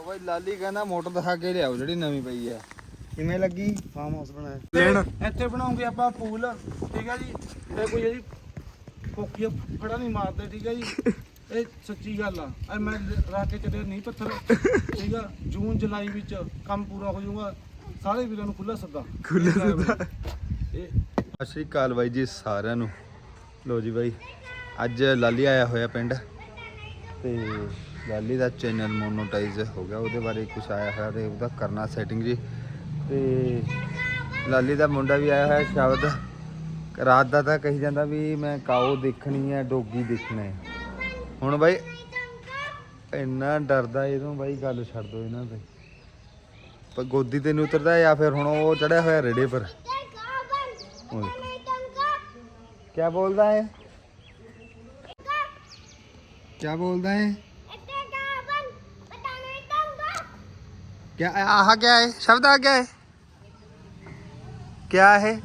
ਉਹ ਬਾਈ ਲਾਲੀ ਕਹਿੰਦਾ ਮੋਟਰ ਦਿਖਾ ਕੇ ਲਿਆਓ ਜਿਹੜੀ ਨਵੀਂ ਪਈ ਆ। ਕਿਵੇਂ ਲੱਗੀ? ਫਾਰਮ ਹਾਊਸ ਬਣਾਇਆ। ਲੈਣ। ਇੱਥੇ ਬਣਾਉਂਗੇ ਆਪਾਂ ਪੂਲ ਠੀਕ ਹੈ ਜੀ? ਇਹ ਕੋਈ ਇਹਦੀ ਫੋਕੀ ਫੜਾ ਨਹੀਂ ਮਾਰਦੇ ਠੀਕ ਹੈ ਜੀ? ਇਹ ਸੱਚੀ ਗੱਲ ਆ। ਐ ਮੈਂ ਰੱਖ ਕੇ ਚੱਲਿਆ ਨਹੀਂ ਪੱਥਰ ਠੀਕ ਆ? ਜੂਨ ਜੁਲਾਈ ਵਿੱਚ ਕੰਮ ਪੂਰਾ ਹੋ ਜਾਊਗਾ। ਸਾਰੇ ਵੀਰਾਂ ਨੂੰ ਖੁੱਲਾ ਸੱਦਾ। ਖੁੱਲ੍ਹਾ ਸੱਦਾ। ਇਹ ਸਤਿ ਸ਼੍ਰੀ ਅਕਾਲ ਬਾਈ ਜੀ ਸਾਰਿਆਂ ਨੂੰ। ਲੋ ਜੀ ਬਾਈ ਅੱਜ ਲਾਲੀ ਆਇਆ ਹੋਇਆ ਪਿੰਡ। ਤੇ ਗੱਲ ਇਹਦਾ ਚੈਨਲ ਮੋਨੋਟਾਈਜ਼ ਹੋ ਗਿਆ, ਉਹਦੇ ਬਾਰੇ ਕੁਝ ਆਇਆ ਹੋਇਆ ਤੇ ਉਹਦਾ ਕਰਨਾ ਸੈਟਿੰਗ ਜੀ। ਤੇ ਲਾਲੀ ਦਾ ਮੁੰਡਾ ਵੀ ਆਇਆ ਹੋਇਆ ਸ਼ਬਦ। ਰਾਤ ਦਾ ਤਾਂ ਕਹੀ ਜਾਂਦਾ ਵੀ ਮੈਂ ਕਾਓ ਦੇਖਣੀ ਹੈ, ਡੋਗੀ ਦੇਖਣਾ ਹੈ। ਹੁਣ ਬਾਈ, ਇੰਨਾ ਡਰਦਾ ਇਹਨੂੰ ਬਾਈ, ਗੱਲ ਛੱਡ ਦੋ ਇਹਨਾਂ ਤੇ। ਪਰ ਗੋਦੀ ਤੇ ਨਹੀਂ ਉਤਰਦਾ ਜਾਂ ਫਿਰ ਹੁਣ ਉਹ ਚੜਿਆ ਹੋਇਆ ਰੇੜੇ ਪਰ। ਕਿਆ ਬੋਲਦਾ ਹੈ ਕੀ ਬੋਲਦਾ ਹੈ क्या आहा क्या है शब्द आ क्या है क्या है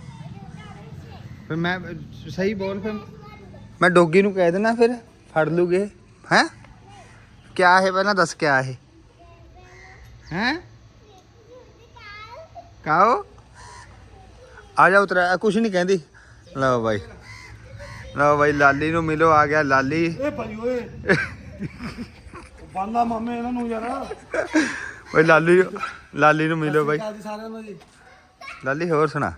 फिर मैं सही बोल फिर मैं डोगी ਨੂੰ ਕਹਿ ਦੇਣਾ ਫਿਰ ਫੜ ਲੂਗੇ ਹੈ क्या है ਪਹਿਲਾਂ ਦੱਸ क्या है हैं ਕਾਓ ਆ ਜਾ ਉਤਰਾ ਕੁਛ ਨਹੀਂ ਕਹਿੰਦੀ ਲਓ ਬਾਈ ਲਓ ਬਾਈ ਲਾਲੀ ਨੂੰ ਮਿਲੋ ਆ ਗਿਆ ਲਾਲੀ ਇਹ ਭਾਈ ਓਏ ਬਾਲਾ ਮਾਮੇ ਇਹਨਾਂ ਨੂੰ ਯਾਰ ਓਏ ਲਾਲੀ ਲਾਲੀ ਨੂੰ ਮਿਲੋ ਬਾਈ। ਕਾਲ ਸਾਰਿਆਂ ਨੂੰ ਜੀ। ਲਾਲੀ ਹੋਰ ਸੁਣਾ।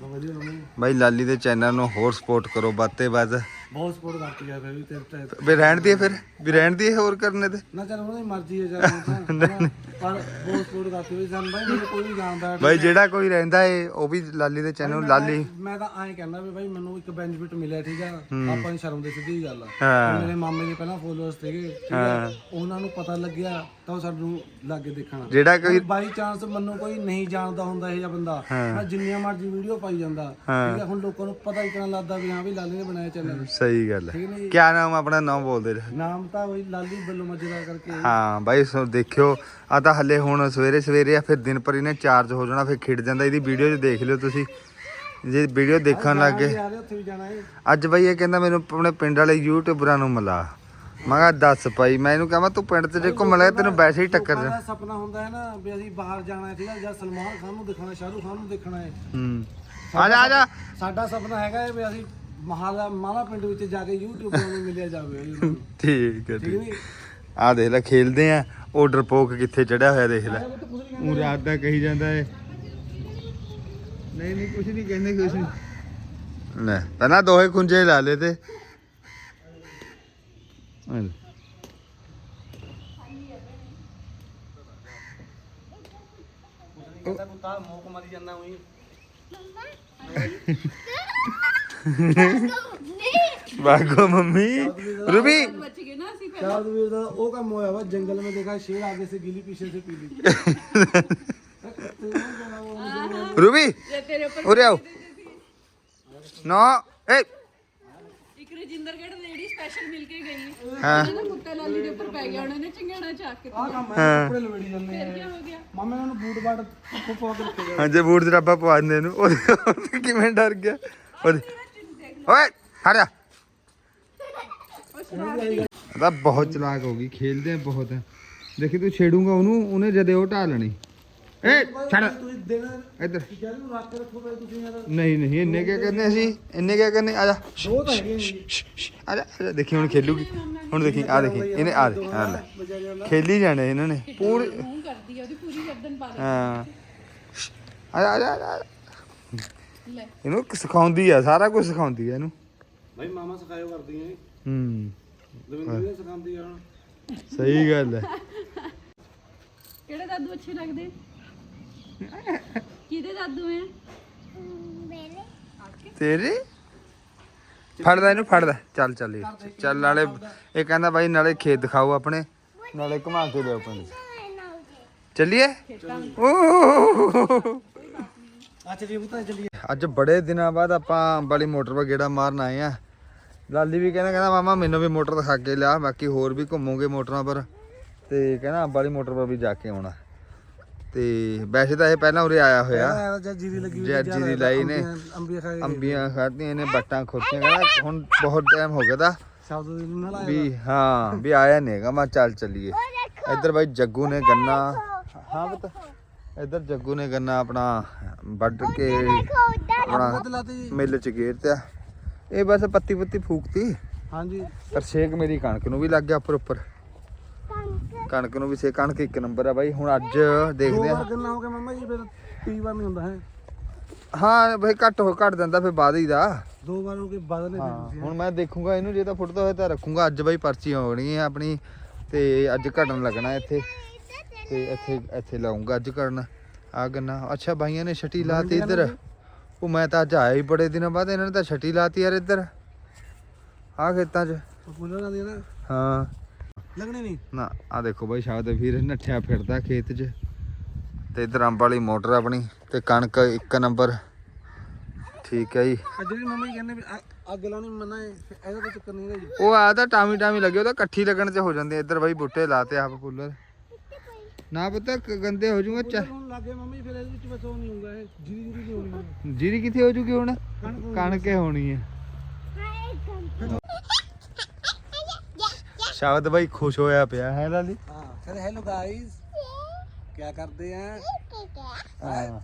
ਵਧੀਆ ਮੰਮੀ ਬਾਈ ਲਾਲੀ ਦੇ ਚੈਨਲ ਨੂੰ ਹੋਰ ਸਪੋਰਟ ਕਰੋ ਬਾਤੇ ਬਾਤ ਬਹੁਤ ਸਪੋਰਟ ਕਰਤੀ ਆ ਫਿਰ ਵੀ ਤੇਰੇ ਤੇ ਵੀ ਰਹਿਣ ਦੀ ਫਿਰ? ਵੀ ਰਹਿਣ ਦੀ ਹੋਰ ਕਰਨੇ ਤੇ? ਨਾ ਚੱਲ ਉਹਨਾਂ ਦੀ ਮਰਜ਼ੀ ਹੈ ਯਾਰ ਤਾਂ, ਪਰ ਬਹੁਤ ਸਪੋਰਟ ਕਰਤੀ ਹੋਈ ਸਾਨੂੰ ਬਾਈ ਮੈਨੂੰ ਕੋਈ ਨਹੀਂ ਜਾਣਦਾ। ਬਾਈ ਜਿਹੜਾ ਕੋਈ ਰਹਿੰਦਾ ਏ ਉਹ ਵੀ ਲਾਲੀ ਦੇ ਚੈਨਲ ਲਾਲੀ। ਮੈਂ ਤਾਂ ਐਂ ਕਹਿੰਦਾ ਵੀ ਬਾਈ ਮੈਨੂੰ ਇੱਕ ਬੈਨੀਫਿਟ ਮਿਲਿਆ ਠੀਕ ਆ? ਆਪਾਂ ਦੀ ਸ਼ਰਮ ਦੀ ਸਿੱਧੀ ਗੱਲ ਆ। ਹਾਂ। ਮੇਰੇ ਮਾਮੇ ਦੇ ਪਹਿਲਾਂ ਫੋਲੋਅਰਸ ਸੀਗੇ ਠੀਕ ਆ? ਉਹਨਾਂ ਨੂੰ ਪਤਾ ਲੱਗਿਆ ਤਾਂ ਉਹ ਸਾਨੂੰ ਲਾਗੇ ਦੇਖਣਾ ਜਿਹੜਾ ਕੋਈ ਬਾਈ ਚਾਂਸ ਮੈਨੂੰ ਕੋਈ ਨਹੀਂ ਜਾਣਦਾ ਹੁੰਦਾ ਇਹ ਜਿਹਾ ਬੰਦਾ। ਮੈਂ ਜਿੰਨੀਆਂ ਮਰਜ਼ੀ ਵੀਡੀਓ ਪਾਈ ਜਾਂਦਾ। ਠੀਕ ਆ ਹੁਣ ਲੋਕਾਂ ਨੂੰ ਪਤਾ ਹੀ ਕਿਹਨਾਂ ਲੱਗਦਾ ਵੀ ਹਾਂ ਵੀ ਲਾਲੀ ਨੇ ਬਣਾਇਆ ਚੈਨਲ ਸਹੀ ਗੱਲ ਹੈ। ਕੀ ਨਾਮ ਆਪਣਾ? ਨਾਮ ਬੋਲਦੇ ਰਹੇ। ਨਾਮ ਤਾਂ ਬਈ ਲਾਲੀ ਬੱਲੋ ਮਜਰਾ ਕਰਕੇ। ਹਾਂ ਬਾਈ ਸੋ ਦੇਖਿਓ। ਆ ਤਾਂ ਹੱਲੇ ਹੁਣ ਸਵੇਰੇ ਸਵੇਰੇ ਆ ਫਿਰ ਦਿਨ ਪਰ ਇਹਨੇ ਚਾਰਜ ਹੋ ਜਾਣਾ ਫਿਰ ਖਿੜ ਜਾਂਦਾ। ਇਹਦੀ ਵੀਡੀਓ 'ਚ ਦੇਖ ਲਿਓ ਤੁਸੀਂ। ਜੇ ਵੀਡੀਓ ਦੇਖਣ ਲੱਗ ਹੈ ਅੱਜ ਬਾਈ ਇਹ ਕਹਿੰਦਾ ਮੈਨੂੰ ਆਪਣੇ ਪਿੰਡ ਵਾਲੇ ਯੂਟਿਊਬਰਾਂ ਨੂੰ ਮਿਲਾ। ਮੈਂ ਕਿਹਾ ਦੱਸ ਭਾਈ ਮੈਂ ਇਹਨੂੰ ਕਹਾਂ ਤੂੰ ਪਿੰਡ ਤੇ ਜੇ ਘੁੰਮ ਲੈ ਤੈਨੂੰ ਵੈਸੇ ਹੀ ਟੱਕਰ ਜਾ। ਸੁਪਨਾ ਹੁੰਦਾ ਹੈ ਨਾ ਵੀ ਅਸੀਂ ਬਾਹਰ ਜਾਣਾ ਹੈ ਠੀਕ ਹੈ ਜਾਂ ਸਲਮਾਨ ਖਾਨ ਨੂੰ ਦੇਖਣਾ ਸ਼ਾਹਰੁਖ ਖਾਨ ਨੂੰ ਦੇਖਣਾ ਹੈ। ਹੂੰ। ਆ ਜਾ ਆ ਜਾ। ਸਾਡਾ ਸੁਪਨਾ ਹੈਗਾ ਹੈ ਵੀ ਅਸੀਂ ਮਹਾਲਾ ਮਾਲਾ ਪਿੰਡ ਵਿੱਚ ਜਾ ਕੇ YouTube ਨੂੰ ਮਿਲਿਆ ਜਾਵੇ। ਠੀਕ ਹੈ ਠੀਕ ਆ ਦੇਖ ਲੈ ਖੇਲਦੇ ਆ ਉਹ ਡਰਪੋਕ ਕਿੱਥੇ ਚੜਿਆ ਹੋਇਆ ਦੇਖ ਲੈ। ਉਹ ਰਾਤ ਦਾ ਕਹੀ ਜਾਂਦਾ ਏ। ਨਹੀਂ ਨਹੀਂ ਕੁਝ ਨਹੀਂ ਕਹਿੰਦੇ ਕੁਝ ਨਹੀਂ। ਲੈ ਪਹਿਲਾਂ ਦੋਹੇ ਖੁੰਝੇ ਲਾ ਲੇ ਤੇ। ਹਾਂ। ਕਹਿੰਦਾ ਬਾਗੋ ਮੰਮੀ। ਰੂਬੀ। ਚਾਰ ਵੀਰ ਦਾ ਉਹ ਕੰਮ ਹੋਇਆ ਵਾ ਜੰਗਲ ਮੇ ਦੇਖਾ ਸ਼ੇਰ ਆਗੇ ਸੇ ਗਿਲੀ ਪੀਛੇ ਸੇ ਪੀਲੀ। ਰੂਬੀ ਉਰੇ ਆਓ। ਨਾ ਏ। ਇੱਕ ਰਜਿੰਦਰ ਗੇੜ ਸਪੈਸ਼ਲ ਮਿਲ ਕੇ ਗਈ। ਹਾਂ। ਉਹਨਾਂ ਦਾ ਕੁੱਤਾ ਲਾਲੀ ਦੇ ਉੱਪਰ ਪੈ ਗਿਆ ਉਹਨਾਂ ਨੇ ਚੰਗਿਆੜਾ ਚੱਕ ਕੇ ਆ ਕੰਮ ਹੈ ਕੱਪੜੇ ਲਵੇੜੀ ਜਾਂਦੇ ਫਿਰ ਆ। ਕੀ ਹੋ ਗਿਆ? ਮਾਮੇ ਇਹਨਾਂ ਨੂੰ ਬੂਟ ਬਾਟ ਪੋ ਪੋ ਕੇ ਰੱਖੇ ਹਾਂ ਜੇ ਬੂਟ ਜਰਾਬਾ ਪਵਾ ਦਿੰਦੇ ਇਹਨੂੰ। ਕਿਵੇਂ ਡਰ ਗਿਆ? ਓਏ ਹਟ ਜਾ। ਇਹਦਾ ਬਹੁਤ ਚਲਾਕ ਹੋ ਗਈ ਖੇਲਦੇ ਆ ਬਹੁਤ। ਦੇਖੀ ਤੂੰ ਛੇੜੂਗਾ ਉਹਨੂੰ ਉਹਨੇ ਜਦੇ ਉਹ ਢਾ ਲੈਣੀ। ਏ ਛੱਡ। ਤੁਸੀਂ ਦੇਣਾ ਇੱਧਰ। ਜਦ ਨੂੰ ਰੱਖ ਕੇ ਰੱਖੋ ਪਏ ਤੁਸੀਂ ਯਾਰ। ਨਹੀਂ ਨਹੀਂ ਇੰਨੇ ਕਿਆ ਕਰਨੇ ਅਸੀਂ? ਇੰਨੇ ਕਿਆ ਕਰਨੇ? ਆ ਜਾ। ਦੋ ਤਾਂ ਹੈਗੇ ਨੇ ਆ ਜਾ ਆ ਜਾ ਦੇਖੀ ਹੁਣ ਖੇਲੂਗੀ ਹੁਣ ਦੇਖੀ ਆ ਦੇਖੀ ਇਹਨੇ ਆ ਦੇ ਆ ਲੈ। ਬਜਾਰੇ ਨਾਲ ਖੇਲੀ ਜਾਣੇ ਇਹਨਾਂ ਨੇ। ਪੂਰੀ ਮੂੰਹ ਕਰਦੀ ਆ ਉਹਦੀ ਪੂਰੀ ਗਰਦਨ ਪਾ ਦੇ ਹਾਂ। ਆ ਜਾ ਆ ਜਾ, ਆ ਜਾ ਲੈ। ਇਹਨੂੰ ਸਿਖਾਉਂਦੀ ਆ ਸਾਰਾ ਕੁਝ ਸਿਖਾਉਂਦੀ ਆ ਇਹਨੂੰ। ਭਾਈ ਮਾਮਾ ਸਿਖਾਇਓ ਕਰਦੀਆਂ ਏ ਹੂੰ। ਦਵਿੰਦਰ ਵੀ ਸਿਖਾਉਂਦੀ ਆ ਹੁਣ। ਸਹੀ ਗੱਲ ਹੈ ਕਿਹੜੇ ਦਾਦੂ ਅੱਛੇ ਲੱਗਦੇ? ਕਿਹਦੇ ਦਾਦੂ ਐ? ਤੇਰੇ? ਫੜਦਾ ਇਹਨੂੰ ਫੜਦਾ ਚੱਲ ਚੱਲ ਇਹ। ਚੱਲ ਨਾਲੇ ਇਹ ਕਹਿੰਦਾ ਬਾਈ ਨਾਲੇ ਖੇਤ ਦਿਖਾਓ ਆਪਣੇ। ਨਾਲੇ ਘੁਮਾ ਕੇ ਲਿਆਓ ਪਿੰਡ ਚੱਲੀਏ? ਓਹ ਆ ਚਲੀਏ ਪੁੱਤਾਂ ਚਲੀਏ ਅੱਜ ਬੜੇ ਦਿਨਾਂ ਬਾਅਦ ਆਪਾਂ ਅੰਬਾਲੀ ਮੋਟਰ 'ਤੇ ਗੇੜਾ ਮਾਰਨ ਆਏ ਆ। ਲਾਲੀ ਵੀ ਕਹਿੰਦਾ ਕਹਿੰਦਾ ਮਾਮਾ ਮੈਨੂੰ ਵੀ ਮੋਟਰ ਦਿਖਾ ਕੇ ਲਿਆ। ਬਾਕੀ ਹੋਰ ਵੀ ਘੁੰਮੋਗੇ ਮੋਟਰਾਂ ਪਰ। ਤੇ ਕਹਿੰਦਾ ਅੰਬਾਲੀ ਮੋਟਰ 'ਪਰ ਵੀ ਜਾ ਕੇ ਆਉਣਾ। ਤੇ ਵੈਸੇ ਤਾਂ ਇਹ ਪਹਿਲਾਂ ਉਰੇ ਆਇਆ ਹੋਇਆ। ਆਇਆ ਜਦ ਜੀਰੀ ਲੱਗੀ ਜਦ ਜੀਰੀ ਲਾਈ ਨੇ। ਅੰਬੀਆਂ ਖਾ ਕੇ ਅੰਬੀਆਂ ਖਾਧੀਆਂ ਨੇ ਬੱਟਾਂ ਖੋਤੀਆਂ ਕਹਿੰਦਾ ਹੁਣ ਬਹੁਤ ਟਾਈਮ ਹੋ ਗਿਆ ਦਾ ਸ਼ਬਦ ਦੇ ਨਾਲ ਆਇਆ ਵੀ ਹਾਂ ਵੀ ਆਇਆ ਨਹੀਂ ਹੈਗਾ ਮੈਂ ਚੱਲ ਚੱਲੀਏ। ਇੱਧਰ ਬਾਈ ਜੱਗੂ ਨੇ ਗੰਨਾ। ਹਾਂ ਪਤਾ ਇੱਧਰ ਜੱਗੂ ਨੇ ਗੰਨਾ ਆਪਣਾ ਵੱਢ ਕੇ ਆਪਣਾ ਜੀ। ਮਿੱਲ ਚ ਗੇਰਤਿਆ। ਇਹ ਬਸ ਪੱਤੀ ਪੁੱਤੀ ਫੂਕਤੀ। ਹਾਂਜੀ। ਪਰ ਛੇਕ ਮੇਰੀ ਕਣਕ ਨੂੰ ਵੀ ਲੱਗ ਗਿਆ ਉੱਪਰ ਉੱਪਰ ਕਣਕ ਨੂੰ ਵੀ ਸੇ ਕਣਕ ਇੱਕ ਨੰਬਰ ਆ ਬਾਈ। ਹੁਣ ਅੱਜ ਦੇਖਦੇ ਆ। ਹੋ ਗਿਆ ਮਾਮਾ ਜੀ ਫਿਰ ਤੀ ਵਾਰ ਨਹੀਂ ਹੁੰਦਾ ਹੈ? ਹਾਂ ਬਈ ਘੱਟ ਹੋ ਘੱਟ ਦਿੰਦਾ ਫਿਰ ਬਾਅਦ ਹੀ ਦਾ। ਦੋ ਵਾਰ ਹੋ ਕੇ ਬਦਲੇ ਹਾਂ ਹੁਣ ਮੈਂ ਦੇਖੂੰਗਾ ਇਹਨੂੰ ਜੇ ਤਾਂ ਫੁੱਟਦਾ ਹੋਇਆ ਤਾਂ ਰੱਖੂੰਗਾ। ਅੱਜ ਬਾਈ ਪਰਚੀ ਹੋਣੀ ਹੈ ਆਪਣੀ ਤੇ ਅੱਜ ਘਟਣ ਲੱਗਣਾ ਇੱਥੇ। ਤੇ ਇੱਥੇ ਇੱਥੇ ਲਾਉਂਗਾ ਅੱਜ ਕਰਨ ਆ ਗੰਨਾ। ਅੱਛਾ ਭਾਈਆਂ ਨੇ ਛਟੀ ਲਾਤੀ ਇੱਧਰ। ਉਹ ਮੈਂ ਤਾਂ ਅੱਜ ਆਇਆ ਹੀ ਬੜੇ ਦਿਨਾਂ ਬਾਅਦ ਇਹਨਾਂ ਨੇ ਤਾਂ ਛਟੀ ਲਾਤੀ ਯਾਰ ਇੱਧਰ। ਆ ਖੇਤਾਂ 'ਚ। ਹਾਂ। ਲੱਗਣੇ ਨਹੀਂ? ਨਾ ਆ ਦੇਖੋ ਬਾਈ ਸ਼ਾਇਦ ਵੀਰ ਨੱਠਿਆ ਫਿਰਦਾ ਖੇਤ 'ਚ। ਤੇ ਇੱਧਰ ਅੰਬ ਵਾਲੀ ਮੋਟਰ ਆਪਣੀ ਤੇ ਕਣਕ ਇੱਕ ਨੰਬਰ। ਠੀਕ ਹੈ ਜੀ। ਆ ਜਿਹੜੀ ਮਾਮਾ ਜੀ ਕਹਿੰਦੇ ਵੀ ਅ- ਅੱਗ ਲਾਉਣੀ ਮਨਾ ਹੈ ਫਿਰ ਇਹਦਾ ਤਾਂ ਚੱਕਰ ਨਹੀਂ ਹੈ ਜੀ। ਉਹ ਆ ਤਾਂ ਟਾਮੀ ਟਾਮੀ ਲੱਗੇ ਉਹ ਤਾਂ ਇਕੱਠੀ ਲੱਗਣ 'ਚ ਹੋ ਜਾਂਦੇ ਇੱਧਰ ਬਾਈ ਬੂਟੇ ਲਾਤੇ ਆਪ ਪੁੱਲਰ ਨਾ ਪਤਾ ਗੰਦੇ ਹੋ ਜੂਗਾ ਚਾ ਹੁਣ ਲੱਗੇ ਮਾਮਾ ਜੀ ਫਿਰ ਇਹਦੇ ਵਿੱਚ ਬਸ ਉਹ ਨਹੀਂ ਹੁੰਦਾ ਇਹ ਜੀਰੀ ਜੀਰੀ ਨਹੀਂ ਹੋਣੀ। ਹੁਣ। ਜੀਰੀ ਕਿੱਥੇ ਹੋ ਜੂਗੀ ਹੁਣ? ਕਣਕ ਕਣਕੇ ਹੋਣੀ ਹੈ। ਸ਼ਾਇਦ ਬਾਈ ਖੁਸ਼ ਹੋਇਆ ਪਿਆ ਹੈ ਲਾਲੀ? ਹਾਂ ਕਹਿੰਦੇ ਹੈਲੋ ਗਾਇਸ ਕੀ ਕਰਦੇ ਆ? ਹਾਂ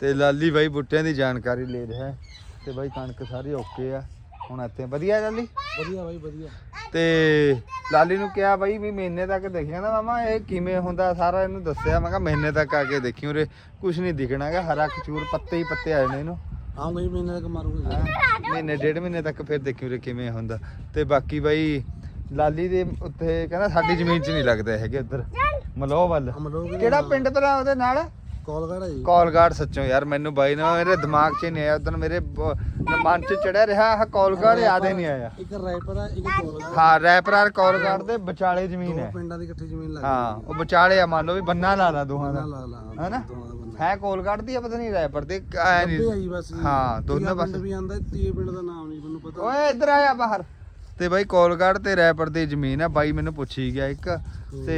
ਤੇ ਲਾਲੀ ਬਾਈ ਬੂਟਿਆਂ ਦੀ ਜਾਣਕਾਰੀ ਲੈ ਰਿਹਾ ਹੈ ਤੇ ਬਾਈ ਕਣਕ ਸਾਰੀ ਓਕੇ ਆ। ਹੁਣ ਇੱਥੇ ਵਧੀਆ ਲਾਲੀ? ਵਧੀਆ ਬਾਈ ਵਧੀਆ। ਤੇ ਲਾਲੀ ਨੂੰ ਕਿਹਾ ਬਾਈ ਵੀ ਮਹੀਨੇ ਤੱਕ ਦੇਖਿਆ ਨਾ ਮਾਮਾ ਇਹ ਕਿਵੇਂ ਹੁੰਦਾ ਸਾਰਾ ਇਹਨੂੰ ਦੱਸਿਆ। ਮੈਂ ਕਿਹਾ ਮਹੀਨੇ ਤੱਕ ਆ ਕੇ ਦੇਖੀ ਉਰੇ ਕੁਝ ਨਹੀਂ ਦਿਖਣਾਗਾ ਹਰਾ ਖਚੂਰ ਪੱਤੇ ਹੀ ਪੱਤੇ ਆਏ ਨੇ ਇਹਨੂੰ। ਆਉਂਗਾ ਜੀ ਮਹੀਨੇ ਤੱਕ ਮਾਰੂਗਾ। ਮਹੀਨੇ ਡੇਢ ਮਹੀਨੇ ਤੱਕ ਫਿਰ ਦੇਖੀ ਉਰੇ ਕਿਵੇਂ ਹੁੰਦਾ। ਤੇ ਬਾਕੀ ਬਾਈ ਲਾਲੀ ਦੇ ਉੱਤੇ ਕਹਿੰਦਾ ਸਾਡੀ ਜ਼ਮੀਨ 'ਚ ਨਹੀਂ ਲੱਗਦਾ ਹੈਗੇ ਉੱਧਰ। ਮਲੋਹ ਵੱਲ ਹਮ ਲੋਗ ਕਿਹੜਾ ਪਿੰਡ ਤੇਰਾ ਉਹਦੇ ਨਾਲ? ਕਾਲ ਕਰ ਜੀ। ਕਾਲਗਾਰਡ ਸੱਚੋ ਯਾਰ ਮੈਨੂੰ ਬਾਈ ਨਾ ਮੇਰੇ ਦਿਮਾਗ 'ਚ ਹੀ ਨਹੀਂ ਆਇਆ। ਉਦੋਂ ਮੇਰੇ ਬ- ਮਨ 'ਚ ਚੜਿਆ ਰਿਹਾ ਆਹ ਕਾਲਗਾਰਡ ਯਾਦ ਹੀ ਨਹੀਂ ਆਇਆ। ਇੱਕ ਰੈਪਰ ਆ ਇੱਕ ਕਾਲ ਕਰ ਹਾਂ ਰੈਪਰਾਰ ਕਾਲਗਾਰਡ ਦੇ ਵਿਚਾਲੇ ਜ਼ਮੀਨ ਹੈ। ਪਿੰਡਾਂ ਦੀ ਇਕੱਠੀ ਜ਼ਮੀਨ ਲੱਗ ਹਾਂ ਉਹ ਵਿਚਾਲੇ ਆ ਮੰਨ ਲਓ ਵੀ ਬੰਨਾ ਲਾ ਲਾ ਦੋਹਾਂ ਦਾ। ਲਾ ਲਾ ਹੈਨਾ? ਦੋਵਾਂ ਦਾ ਬੰਦਾ ਹੈ ਕੋਲਗਾਰਡ ਦੀ ਆ ਪਤਾ ਨਹੀਂ ਰੈਪਰ ਦੇ ਐ ਨਹੀਂ। ਆਈ ਬਸ ਹਾਂ, ਦੋਨੇ ਤੀਆ ਪਾਸੇ। ਵੀ ਆਂਦਾ ਤੀਏ ਪਿੰਡ ਦਾ ਨਾਮ ਨਹੀਂ ਮੈਨੂੰ ਪਤਾ। ਓਏ ਇੱਧਰ ਆਇਆ ਬਾਹਰ। ਤੇ ਬਾਈ ਕੋਲਗਾਰਡ ਤੇ ਰੈਪਰ ਦੀ ਜ਼ਮੀਨ ਆ ਬਾਈ ਮੈਨੂੰ ਪੁੱਛੀ ਗਿਆ ਇੱਕ। ਤੇ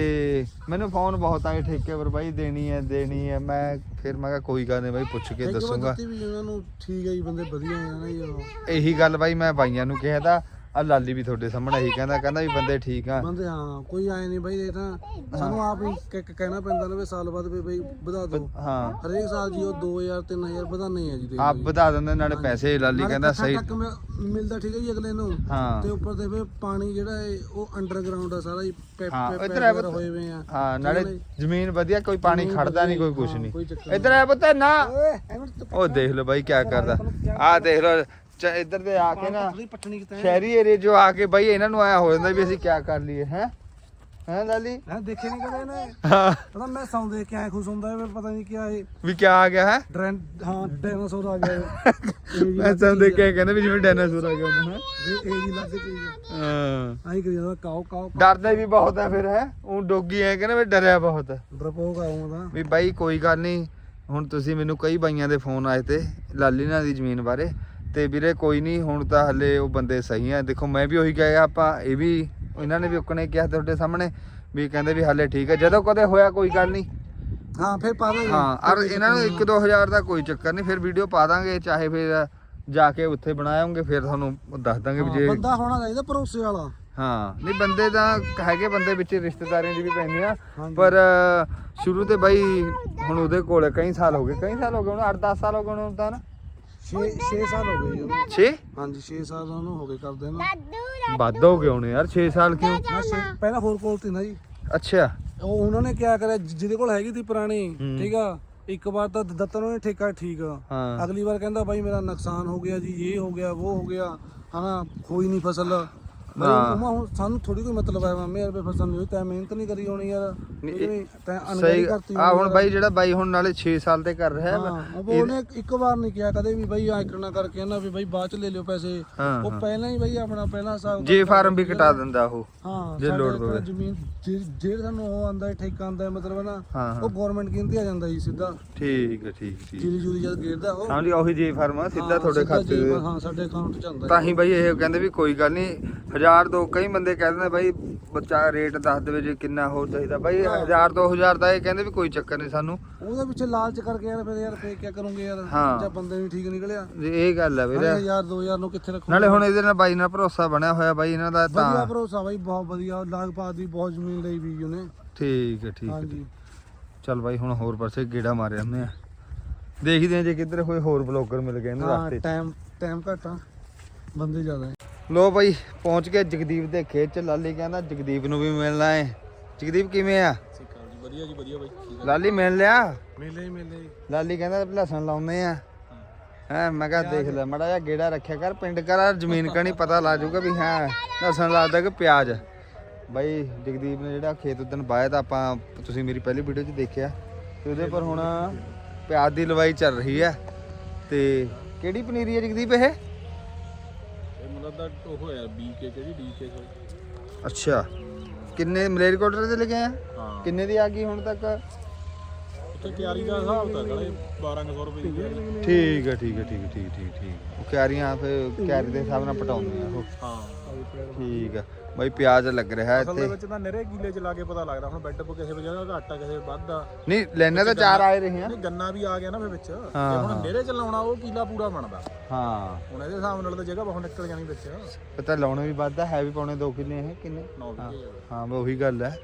ਮੈਨੂੰ ਫੋਨ ਬਹੁਤ ਆਏ ਠੇਕੇ ਪਰ ਬਾਈ ਦੇਣੀ ਹੈ ਦੇਣੀ ਹੈ। ਮੈਂ ਫਿਰ ਮੈਂ ਕਿਹਾ ਕੋਈ ਗੱਲ ਨਹੀਂ ਬਾਈ ਪੁੱਛ ਕੇ ਦੱਸੂਗਾ। ਦਿੱਤੀ ਵੀ ਉਹਨਾਂ ਨੂੰ ਠੀਕ ਹੈ ਜੀ ਬੰਦੇ ਵਧੀਆ ਹੈ ਨਾ ਜੀ ਉਹ। ਇਹੀ ਗੱਲ ਬਾਈ ਮੈਂ ਬਾਈਆਂ ਨੂੰ ਕਿਹਾ ਤਾਂ ਆ ਲਾਲੀ ਵੀ ਤੁਹਾਡੇ ਸਾਹਮਣੇ ਇਹੀ ਕਹਿੰਦਾ ਕਹਿੰਦਾ ਵੀ ਬੰਦੇ ਠੀਕ ਆ। ਬੰਦੇ ਹਾਂ ਕੋਈ ਆਏ ਨਹੀਂ ਬਾਈ ਇਹ ਤਾਂ ਸਾਨੂੰ ਆਪ ਹੀ ਕ- ਕਹਿਣਾ ਪੈਂਦਾ ਨਾ ਵੀ ਸਾਲ ਬਾਅਦ ਵੀ ਬਈ ਵਧਾ ਦਿਓ। ਹਾਂ। ਹਰੇਕ ਸਾਲ ਜੀ ਉਹ 2000 3000 ਵਧਾਣੇ ਆ ਜੀ ਆਪ। ਵਧਾ ਦਿੰਦੇ ਨਾਲੇ ਪੈਸੇ ਲਾਲੀ ਕਹਿੰਦਾ ਇਕੱਠਾ ਸਹੀ ਮਿਲ- ਮਿਲਦਾ ਠੀਕ ਹੈ ਜੀ ਅਗਲੇ ਨੂੰ। ਹਾਂ। ਤੇ ਉੱਪਰ ਦੇ ਫਿਰ ਪਾਣੀ ਜਿਹੜਾ ਹੈ ਉਹ ਅੰਡਰਗਰਾਉਂਡ ਆ ਸਾਰਾ ਜੀ ਹਾਂ, ਇੱਧਰ ਪੈਪ ਆ ਵਗੈਰਾ ਪੁੱਤ। ਹੋਏ ਵੇ ਆ। ਹਾਂ ਨਾਲੇ ਜ਼ਮੀਨ ਵਧੀਆ ਕੋਈ ਪਾਣੀ ਖੜਦਾ ਨਹੀਂ ਕੋਈ ਕੁਛ ਹਾਂ, ਕੋਈ ਨਹੀਂ ਚੱਕਰ ਇੱਧਰ ਆ ਪੁੱਤ ਨਾ। ਓਏ ਐਵੇਂ ਤਾਂ ਉਹ ਦੇਖ ਲਓ ਬਾਈ ਕੀ ਕਰਦਾ। ਆ ਦੇਖ ਲਓ ਚ- ਇੱਧਰ ਦੇ ਆ ਕੇ ਨਾ ਪਤਲੀ ਪੱਟਣੀ ਕਿਤੇ। ਸ਼ਹਿਰੀ ਏਰੀਏ ਜੋ ਆ ਕੇ ਬਾਈ ਇਹਨਾਂ ਨੂੰ ਆਇਆ ਹੋ ਜਾਂਦਾ ਵੀ ਅਸੀਂ ਕੀ ਕਰ ਲਈਏ ਹੈ? ਹੈ ਲਾਲੀ? ਹੈ ਦੇਖੇ ਨਹੀਂ ਕਦੇ ਇਹਨੇ ਹਾਂ। ਪਤਾ ਮੈਂ ਸੌਂ ਦੇਖ ਕੇ ਐ ਖੁਸ਼ ਹੁੰਦਾ ਵੀ ਪਤਾ ਨਹੀਂ ਕੀ ਇਹ। ਵੀ ਕੀ ਆ ਗਿਆ ਹੈ? ਹਾਂ ਡਾਇਨਾਸੌਰ ਆ ਗਿਆ ਮੈਂ ਤਾਂ ਦੇਖ ਕੇ ਕਹਿੰਦੇ ਵੀ ਜਿਵੇਂ ਡਾਇਨਾਸੌਰ ਆ ਗਿਆ ਹੁੰਦਾ ਹੈ? ਇਹ ਜੀ ਲੱਗ ਚੀਜ਼ ਹਾਂ। ਆਈ ਕਰੀ ਜਾਂਦਾ ਕਾਓ ਕਾਓ ਡਰਦਾ ਵੀ ਬਹੁਤ ਹੈ ਫਿਰ ਹੈ? ਉਹ ਡੋਗੀ ਐ ਕਹਿੰਦੇ ਵੀ ਡਰਿਆ ਬਹੁਤ। ਡਰਪੋਕ ਆਉਂਦਾ ਵੀ ਬਾਈ ਕੋਈ ਗੱਲ ਨਹੀਂ ਹੁਣ ਤੁਸੀਂ ਮੈਨੂੰ ਕਈ ਬਾਈਆਂ ਦੇ ਫੋਨ ਆਏ ਤੇ ਲਾਲੀ ਨਾਲ ਦੀ ਜ਼ਮੀਨ ਬਾਰੇ। ਤੇ ਵੀਰੇ ਕੋਈ ਨਹੀਂ ਹੁਣ ਤਾਂ ਹੱਲੇ ਉਹ ਬੰਦੇ ਸਹੀ ਆ। ਦੇਖੋ ਮੈਂ ਵੀ ਉਹੀ ਕਿਹਾ ਆਪਾਂ ਇਹ ਵੀ ਇਹਨਾਂ ਨੇ ਵੀ ਉਕਣੇ ਕਿਹਾ ਤੁਹਾਡੇ ਸਾਹਮਣੇ ਵੀ ਕਹਿੰਦੇ ਵੀ ਹੱਲੇ ਠੀਕ ਹੈ ਜਦੋਂ ਕਦੇ ਹੋਇਆ ਕੋਈ ਗੱਲ ਨਹੀਂ ਹਾਂ ਫਿਰ ਪਾ ਦਾਂਗੇ। ਹਾਂ ਔਰ ਇਹਨਾਂ ਨੂੰ 1-2000 ਦਾ ਕੋਈ ਚੱਕਰ ਨਹੀਂ ਫਿਰ ਵੀਡੀਓ ਪਾ ਦਾਂਗੇ ਚਾਹੇ ਫਿਰ ਜਾ ਕੇ ਉੱਥੇ ਬਣਾਵਾਂਗੇ ਫਿਰ ਤੁਹਾਨੂੰ ਦੱਸ ਦਾਂਗੇ ਵੀ ਜੇ ਬੰਦਾ ਹੋਣਾ ਚਾਹੀਦਾ ਭਰੋਸੇ ਵਾਲਾ। ਹਾਂ ਨਹੀਂ ਬੰਦੇ ਤਾਂ ਹੈਗੇ ਬੰਦੇ ਵਿੱਚ ਰਿਸ਼ਤੇਦਾਰੀਆਂ ਦੀ ਵੀ ਪੈਂਦੀਆਂ। ਹਾਂਜੀ। ਪਰ ਸ਼ੁਰੂ ਤੇ ਬਾਈ ਹੁਣ ਉਹਦੇ ਕੋਲ ਕਈ ਸਾਲ ਹੋ ਗਏ ਕਈ ਸਾਲ ਹੋ ਗਏ ਹੁਣ 8-10 ਸਾਲ ਹੋ ਗਏ ਹੁਣ ਤਾਂ ਨਾ। 6 6 ਸਾਲ ਹੋ ਗਏ ਜੀ ਉਹਨੂੰ। 6 ਹਾਂਜੀ 6 ਸਾਲ ਉਹਨੂੰ ਹੋ ਗਏ ਕਰਦੇ ਨੂੰ। ਵੱਧ ਹੋ ਗਏ ਹੋਣੇ ਯਾਰ 6 ਸਾਲ ਕਿਉਂ? ਮੈਂ ਛੇ- ਪਹਿਲਾਂ ਹੋਰ ਕੋਲ ਤੀ ਨਾ ਜੀ। ਅੱਛਾ। ਉਹ ਉਹਨਾਂ ਨੇ ਕਿਆ ਕਰਿਆ ਜਿਹਦੇ ਕੋਲ ਹੈਗੀ ਤੀ ਪੁਰਾਣੀ ਹੂੰ। ਠੀਕ ਆ? ਇੱਕ ਵਾਰ ਤਾਂ ਦਿੱਤਾ ਉਹਨੇ ਠੇਕਾ ਠੀਕ। ਆ ਹਾਂ। ਅਗਲੀ ਵਾਰ ਕਹਿੰਦਾ ਬਾਈ ਮੇਰਾ ਨੁਕਸਾਨ ਹੋ ਗਿਆ ਜੀ ਇਹ ਹੋ ਗਿਆ ਉਹ ਹੋ ਗਿਆ। ਹਨਾ ਹੋਈ ਨਹੀਂ ਫਸਲ। ਹਾਂ। ਉਮਾ ਹੁਣ ਸਾਨੂੰ ਥੋੜੀ ਕੋਈ ਮਤਲਬ ਹੈ ਮਾਮੇ ਯਾਰ ਵੀ ਫਸਲ ਨਹੀਂ ਹੋਈ ਤੈਂ ਮਿਹਨਤ ਨਹੀਂ ਕਰੀ ਹੋਣੀ ਯਾਰ ਨਹੀਂ, ਠੀਕ ਨੀ? ਤੈਂ ਅਣਗਹਿਲੀ ਸਹੀ ਕਰਤੀ ਆ ਹੋਣੀ ਹੁਣ ਯਾਰ। ਬਾਈ ਜਿਹੜਾ ਬਾਈ ਹੁਣ ਨਾਲੇ 6 ਸਾਲ ਤੇ ਕਰ ਰਿਹਾ ਹਾਂ ਹੈ ਉਹ ਉਹਨੇ ਇੱਕ ਵਾਰ ਨਹੀਂ ਕਿਹਾ ਕਦੇ ਵੀ ਬਾਈ ਆ ਇਕਣਾ ਕਰਕੇ ਨਾ ਵੀ ਬਾਈ ਬਾਅਦ ਚ ਲੈ ਲਿਓ ਪੈਸੇ ਹਾਂ, ਉਹ ਹਾਂ। ਪਹਿਲਾਂ ਹੀ ਬਾਈ ਆਪਣਾ ਪਹਿਲਾਂ ਹਿਸਾਬ ਜੇ ਫਾਰਮ ਵੀ ਕਟਾ ਦਿੰਦਾ ਉਹ ਹਾਂ ਜੇ ਸਾਡੇ ਲੋੜ ਇੱਕ ਪਵੇ। ਜ਼ਮੀਨ ਜੇ- ਜਿਹੜਾ ਸਾਨੂੰ ਉਹ ਆਂਦਾ ਠੇਕਾ ਆਂਦਾ ਮਤਲਬ ਨਾ ਹਾਂ ਹਾਂ ਉਹ ਗਵਰਨਮੈਂਟ ਕਹਿੰਦੀ ਆ ਜਾਂਦਾ ਜੀ ਸਿੱਧਾ ਠੀਕ ਹੈ ਠੀਕ ਠੀਕ ਜੀਰੀ ਜੂਰੀ ਜਦ ਗੇਰਦਾ ਉਹ ਹਾਂਜੀ ਉਹੀ ਜੇ ਫਾਰਮ ਆ ਸਿੱਧਾ ਹਾਂ, ਤੁਹਾਡੇ ਸਿੱਧਾ ਖਾਤੇ ਜੀ, ਦੇ ਹਾਂ ਸਾਡੇ ਅਕਾਊਂਟ ਚ ਆਂਦਾ ਤਾਂ ਹੀ ਬਾਈ ਇਹ ਕਹਿੰਦੇ ਵੀ ਕੋਈ ਗੱਲ ਨਹੀਂ 1000 1000 ਤੋਂ ਕਈ ਬੰਦੇ ਕਹਿੰਦੇ ਨੇ ਬਾਈ ਬੱਚਾ ਰੇਟ ਦੱਸ ਦੇਵੇ ਜੇ ਕਿੰਨਾ ਹੋ ਚਾਹੀਦਾ। ਬਾਈ 1000 2000 ਦਾ ਇਹ ਕਹਿੰਦੇ ਵੀ ਕੋਈ ਚੱਕਰ ਨਹੀਂ ਸਾਨੂੰ। ਉਹਦੇ ਪਿੱਛੇ ਲਾਲਚ ਕਰਕੇ ਯਾਰ ਫਿਰ ਯਾਰ ਫੇਰ ਕੀ ਕਰੂੰਗੇ ਯਾਰ? ਹਾਂ। ਜਾਂ ਬੰਦੇ ਵੀ ਠੀਕ ਨਿਕਲਿਆ। ਜੇ ਇਹ ਗੱਲ ਹੈ ਵੀਰੇ। ਯਾਰ 2000 ਨੂੰ ਕਿੱਥੇ ਰੱਖੋ ਨਾਲੇ ਹੁਣ ਇਹਦੇ ਨਾਲ ਬਾਈ ਨਾਲ ਭਰੋਸਾ ਬਣਿਆ ਹੋਇਆ ਬਾਈ ਇਹਨਾਂ ਦਾ ਵਧੀਆ ਤਾਂ ਭਰੋਸਾ ਬਾਈ ਬਹੁਤ ਵਧੀਆ। ਲਾਗਪਾਤ ਦੀ ਬਹੁਤ ਜ਼ਮੀਨ ਲਈ ਵੀ ਉਹਨੇ। ਠੀਕ ਹੈ ਠੀਕ ਹੈ। ਹਾਂਜੀ। ਚੱਲ ਬਾਈ ਹੁਣ ਹੋਰ ਪਾਸੇ ਗੇੜਾ ਮਾਰੇ ਹੁੰਦੇ ਆ ਦੇਖਦੇ ਆ ਜੇ ਕਿੱਧਰ ਕੋਈ ਹੋਰ ਬਲੌਗਰ ਮਿਲ ਗਏ ਇਹਨਾਂ ਹਾਂ ਰਸਤੇ 'ਚ। ਟਾਈਮ ਟਾਈਮ ਘੱਟ ਆ। ਬੰਦੇ ਜ਼ਿਆਦਾ ਹੈ ਲੋ ਬਾਈ ਪਹੁੰਚ ਗਏ ਜਗਦੀਪ ਦੇ ਖੇਤ ਚ। ਲਾਲੀ ਕਹਿੰਦਾ ਜਗਦੀਪ ਨੂੰ ਵੀ ਮਿਲਣਾ ਹੈ ਜਗਦੀਪ ਕਿਵੇਂ ਆ? ਵਧੀਆ ਜੀ ਵਧੀਆ ਬਾਈ। ਲਾਲੀ ਮਿਲ ਲਿਆ? ਮੇਲੇ ਹੀ ਮੇਲੇ ਹੀ। ਲਾਲੀ ਕਹਿੰਦਾ ਲਸਣ ਲਾਉਂਦੇ ਆ। ਹੈ। ਮੈਂ ਕਿਹਾ ਦੇਖ ਲੈ ਮੜਾ ਜਿਹਾ ਗੇੜਾ ਰੱਖਿਆ ਕਰ। ਪਿੰਡ ਕਰ ਜ਼ਮੀਨ ਕਣੀ ਪਤਾ ਲਾ ਜਾਊਗਾ ਵੀ ਹਾਂ ਲਸਣ ਲਾਦਾ ਕਿ ਪਿਆਜ਼। ਬਾਈ ਜਗਦੀਪ ਨੇ ਜਿਹੜਾ ਖੇਤ ਉਦਣ ਬਾਇਆ ਤਾਂ ਆਪਾਂ ਤੁਸੀਂ ਮੇਰੀ ਪਹਿਲੀ ਵੀਡੀਓ 'ਚ ਦੇਖਿਆ। ਤੇ ਉਹਦੇ ਪਰ ਹੁਣ ਪਿਆਜ਼ ਦੀ ਲਵਾਈ ਚੱਲ ਰਹੀ ਹੈ ਤੇ ਕਿਹੜੀ ਪਨੀਰੀ ਹੈ ਜਗਦੀਪ ਇਹ? ਇਹ ਮਤਲਬ ਦਾ ਉਹ ਯਾਰ ਬੀਕੇ ਕਿਹੜੀ ਡੀਕੇ ਅੱਛਾ। ਕਿੰਨੇ ਮਲੇਰਕੋਟਲੇ ਦੇ ਲਗੇ ਆ? ਹਾਂ। ਕਿੰਨੇ ਦੀ ਆ ਗਈ ਹੁਣ ਤੱਕ? ਉੱਥੇ ਤਿਆਰੀ ਦਾ ਹਿਸਾਬ ਤਾਂ ਕਲੇ 1200 ਰੁਪਏ ਦੀ। ਠੀਕ ਹੈ ਠੀਕ ਹੈ ਠੀਕ ਹੈ ਠੀਕ ਠੀਕ ਠੀਕ। ਉਹ ਕਿਆਰੀਆਂ ਫਿਰ ਕਿਆਰੀ ਦੇ ਹਿਸਾਬ ਨਾਲ ਪਟਾਉਂਦੇ ਆ ਉਹ। ਹਾਂ। ਠੀਕ ਹੈ ਬਾਈ ਪਿਆਜ਼ ਲੱਗ ਰਿਹਾ ਹੈ ਅਸਲ ਦੇ ਇੱਥੇ ਵਿੱਚ ਤਾਂ ਨਰੇ ਕੀਲੇ ਚ ਲਾ ਕੇ ਪਤਾ ਲੱਗਦਾ ਹੁਣ ਬੈੱਡ ਪੋ ਕਿਸੇ ਜਗ੍ਹਾ ਘੱਟ ਆ ਕਿਸੇ ਵੱਧ ਆ। ਨਹੀਂ ਲੈਣੇ ਤਾਂ ਚਾਰ ਆਏ ਰਹੇ ਆ। ਨਹੀਂ ਗੰਨਾ ਵੀ ਆ ਗਿਆ ਨਾ ਫਿਰ ਵਿੱਚ। ਤੇ ਹਾਂ, ਹੁਣ ਹਾਂ। ਨੇਰੇ ਚ ਲਾਉਣਾ ਉਹ ਕੀਲਾ ਪੂਰਾ ਬਣਦਾ। ਹਾਂ। ਹੁਣ ਇਹਦੇ ਹਿਸਾਬ ਨਾਲ ਤਾਂ ਜਗ੍ਹਾ ਬਹੁਤ ਨਿਕਲ ਜਾਣੀ ਵਿੱਚ। ਪਤਾ ਲਾਉਣੇ ਵੀ ਵੱਧਦਾ ਹੈ ਵੀ ਪੌਣੇ 2 ਕਿੱਲੇ ਇਹ ਕਿੰਨੇ? ਨੌ ਹਾਂ ਵੀ ਹਾਂ ਬਈ ਉਹੀ ਗੱਲ ਹੈ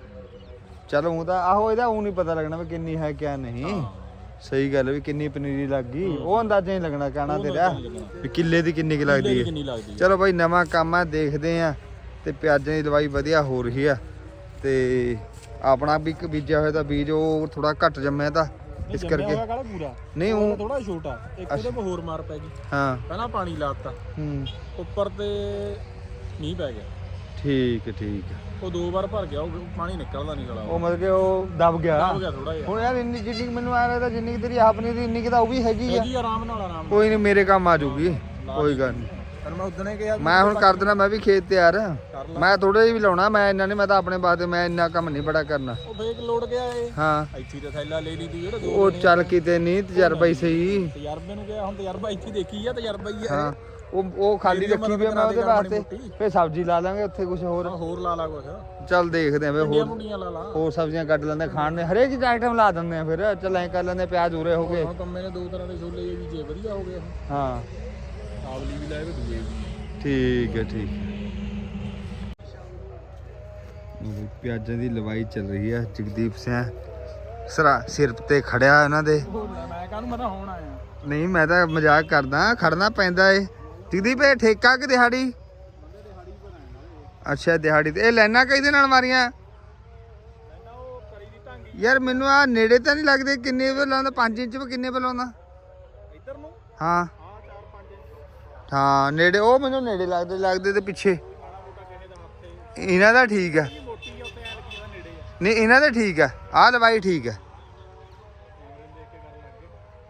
ਚਲੋ ਉਹ ਤਾਂ ਆਹੋ ਇਹਦਾ ਉਹ ਨਹੀਂ ਪਤਾ ਲੱਗਣਾ ਵੀ ਕਿੰਨੀ ਹੈ ਕਿਆ ਨਹੀਂ। ਸਹੀ ਗੱਲ ਹੈ ਵੀ ਕਿੰਨੀ ਪਨੀਰੀ ਲੱਗ ਗਈ। ਉਹ ਅੰਦਾਜ਼ਾ ਹੀ ਲੱਗਣਾ ਕਹਿਣਾ ਤੇਰਾ। ਵੀ ਕਿੱਲੇ ਦੀ ਕਿੰਨੀ ਕੁ ਲੱਗਦੀ ਹੈ। ਕਿੰਨੀ ਲੱਗਦੀ ਚਲੋ ਭਾਈ ਨਵਾਂ ਕੰਮ ਆ ਦੇਖਦੇ ਆ। ਤੇ ਪਿਆਜ਼ਾਂ ਦੀ ਦਵਾਈ ਵਧੀਆ ਹੋ ਰਹੀ ਆ ਤੇ ਆਪਣਾ ਵੀ ਇੱਕ ਬੀਜਿਆ ਹੋਇਆ ਤਾਂ ਬੀਜ ਉਹ ਥੋੜਾ ਘੱਟ ਜੰਮਿਆ ਤਾਂ ਇਸ ਕਰਕੇ। ਪੂਰਾ? ਨਹੀਂ ਉਹ ਥੋੜਾ ਛੋਟਾ। ਇੱਕ ਉਹਦੇ ਪਰ ਹੋਰ ਮਾਰ ਪੈ ਗਈ। ਹਾਂ। ਪਹਿਲਾਂ ਪਾਣੀ ਲਾਤਾ। ਹੂੰ। ਉੱਪਰ ਤੇ ਮੀਂਹ ਪੈ ਗਿਆ। ਠੀਕ ਠੀਕ। ਉਹ ਦੋ ਵਾਰ ਭਰ ਗਿਆ ਉਹ ਪਾਣੀ ਨਿਕਲਦਾ ਨਹੀਂ ਗਲਾ। ਉਹ ਮਤਲਬ ਕਿ ਉਹ ਦਬ ਗਿਆ। ਹੋ ਗਿਆ ਥੋੜਾ ਜਿਹਾ। ਹੁਣ ਯਾਰ ਇੰਨੀ ਜਿੰਨੀ ਮੈਨੂੰ ਆ ਰਿਹਾ ਜਿੰਨੀ ਤੇਰੀ ਆਪਣੀ ਦੀ ਇੰਨੀ ਕੁ ਤਾਂ ਉਹ ਵੀ ਹੈਗੀ ਆ। ਹੈਗੀ ਆਰਾਮ ਨਾਲ ਆਰਾਮ ਕੋਈ ਨਹੀਂ ਮੇਰੇ ਕੰਮ ਆ ਜੂਗੀ। ਕੋਈ ਗੱਲ ਨਹੀਂ। ਮੈਂ ਉਦਣੇ ਕਿਹਾ ਮੈਂ ਹੁਣ ਕਰ ਦੇਣਾ ਮੈਂ ਵੀ ਖੇਤ ਲਾ। ਮੈਂ ਥੋੜੇ ਜਿਹੇ ਵੀ ਲਾਉਣਾ ਮੈਂ ਇੰਨਾ ਨਹੀਂ ਮੈਂ ਤਾਂ ਆਪਣੇ ਬਾਤ ਮੈਂ ਇੰਨਾ ਕੰਮ ਨਹੀਂ ਬੜਾ ਕਰਨਾ। ਉਹ ਫੇਕ ਲੋਡ ਗਿਆ ਏ। ਹਾਂ। ਇੱਥੇ ਤੇ ਥੈਲਾ ਲੈ ਲਈ ਤੂੰ ਜਿਹੜਾ ਦੋ ਉਹ ਚੱਲ ਕਿਤੇ ਨਹੀਂ ਤਜਰਬਾ ਹੀ ਸਹੀ। ਤਜਰਬੇ ਨੂੰ ਗਿਆ ਹੁਣ ਤਜਰਬਾ ਇੱਥੇ ਦੇਖੀ ਆ ਤਜਰਬਾ ਹੀ ਆ। ਹਾਂ। ਉਹ ਉਹ ਖਾਲੀ ਰੱਖੀ ਵੀ ਮੈਂ ਉਹਦੇ ਵਾਸਤੇ। ਫੇਰ ਸਬਜ਼ੀ ਲਾ ਲਾਂਗੇ ਉੱਥੇ ਕੁਝ ਹੋਰ। ਹਾਂ, ਹੋਰ ਲਾ ਲਾ ਕੁਛ। ਚੱਲ ਦੇਖਦੇ ਆਂ ਵੇ ਹੋਰ। ਹੋਰ ਸਬਜ਼ੀਆਂ ਕੱਢ ਲੈਂਦੇ ਖਾਣ ਨੇ। ਹਰੇਕ ਚੀਜ਼ ਆਈਟਮ ਲਾ ਦਿੰਦੇ ਆ ਫਿਰ। ਚੱਲ ਐਂ ਕਰ ਲੈਂਦੇ ਪਿਆਜ਼ ਉਰੇ ਹੋ ਗਏ। ਹੁਣ ਕੰਮੇ ਨੇ ਦੋ ਤਰ੍ਹਾਂ ਦੇ ਛੋਲੇ ਵੀ ਜੇ ਵਧੀਆ ਹੋ ਗਏ। ਹਾਂ। ਆਵਲੀ ਵੀ ਲਾਏ ਵੀ ਦੂਏ ਵੀ। ਠੀਕ ਹੈ ਠੀਕ ਉਹ ਪਿਆਜ਼ਾਂ ਦੀ ਲਵਾਈ ਚੱਲ ਰਹੀ ਹੈ ਜਗਦੀਪ ਸਿੰਘ ਸਰਾ ਸਿਰ ਤੇ ਖੜਿਆ ਇਹਨਾਂ ਦੇ। ਮੈਂ ਕਾਹਨੂੰ ਮੈਂ ਤਾਂ ਹੁਣ ਆਇਆ। ਨਹੀਂ ਮੈਂ ਤਾਂ ਮਜ਼ਾਕ ਕਰਦਾ ਖੜਨਾ ਪੈਂਦਾ ਏ। ਜਗਦੀਪ ਇਹ ਠੇਕਾ ਕਿ ਦਿਹਾੜੀ? ਅੱਛਾ ਦਿਹਾੜੀ ਤੇ। ਇਹ ਲਾਈਨਾਂ ਕਿਹਦੇ ਨਾਲ ਮਾਰੀਆਂ? ਦੀ ਯਾਰ ਮੈਨੂੰ ਆ ਨੇੜੇ ਤਾਂ ਨਹੀਂ ਲੱਗਦੇ ਕਿੰਨੇ ਵੇ ਲਾਉਂਦਾ 5 ਇੰਚ ਕਿੰਨੇ ਵੇ ਲਾਉਂਦਾ ਇੱਧਰ ਨੂੰ? ਹਾਂ। ਹਾਂ 4 5 ਹਾਂ ਨੇੜੇ ਉਹ ਮੈਨੂੰ ਨੇੜੇ ਲੱਗਦੇ ਲੱਗਦੇ ਤੇ ਪਿੱਛੇ। ਇਹਨਾਂ ਦਾ ਠੀਕ ਆ ਆ ਨਹੀਂ ਇਹਨਾਂ ਦਾ ਠੀਕ ਆ ਆਹ ਲਵਾਈ ਠੀਕ ਆ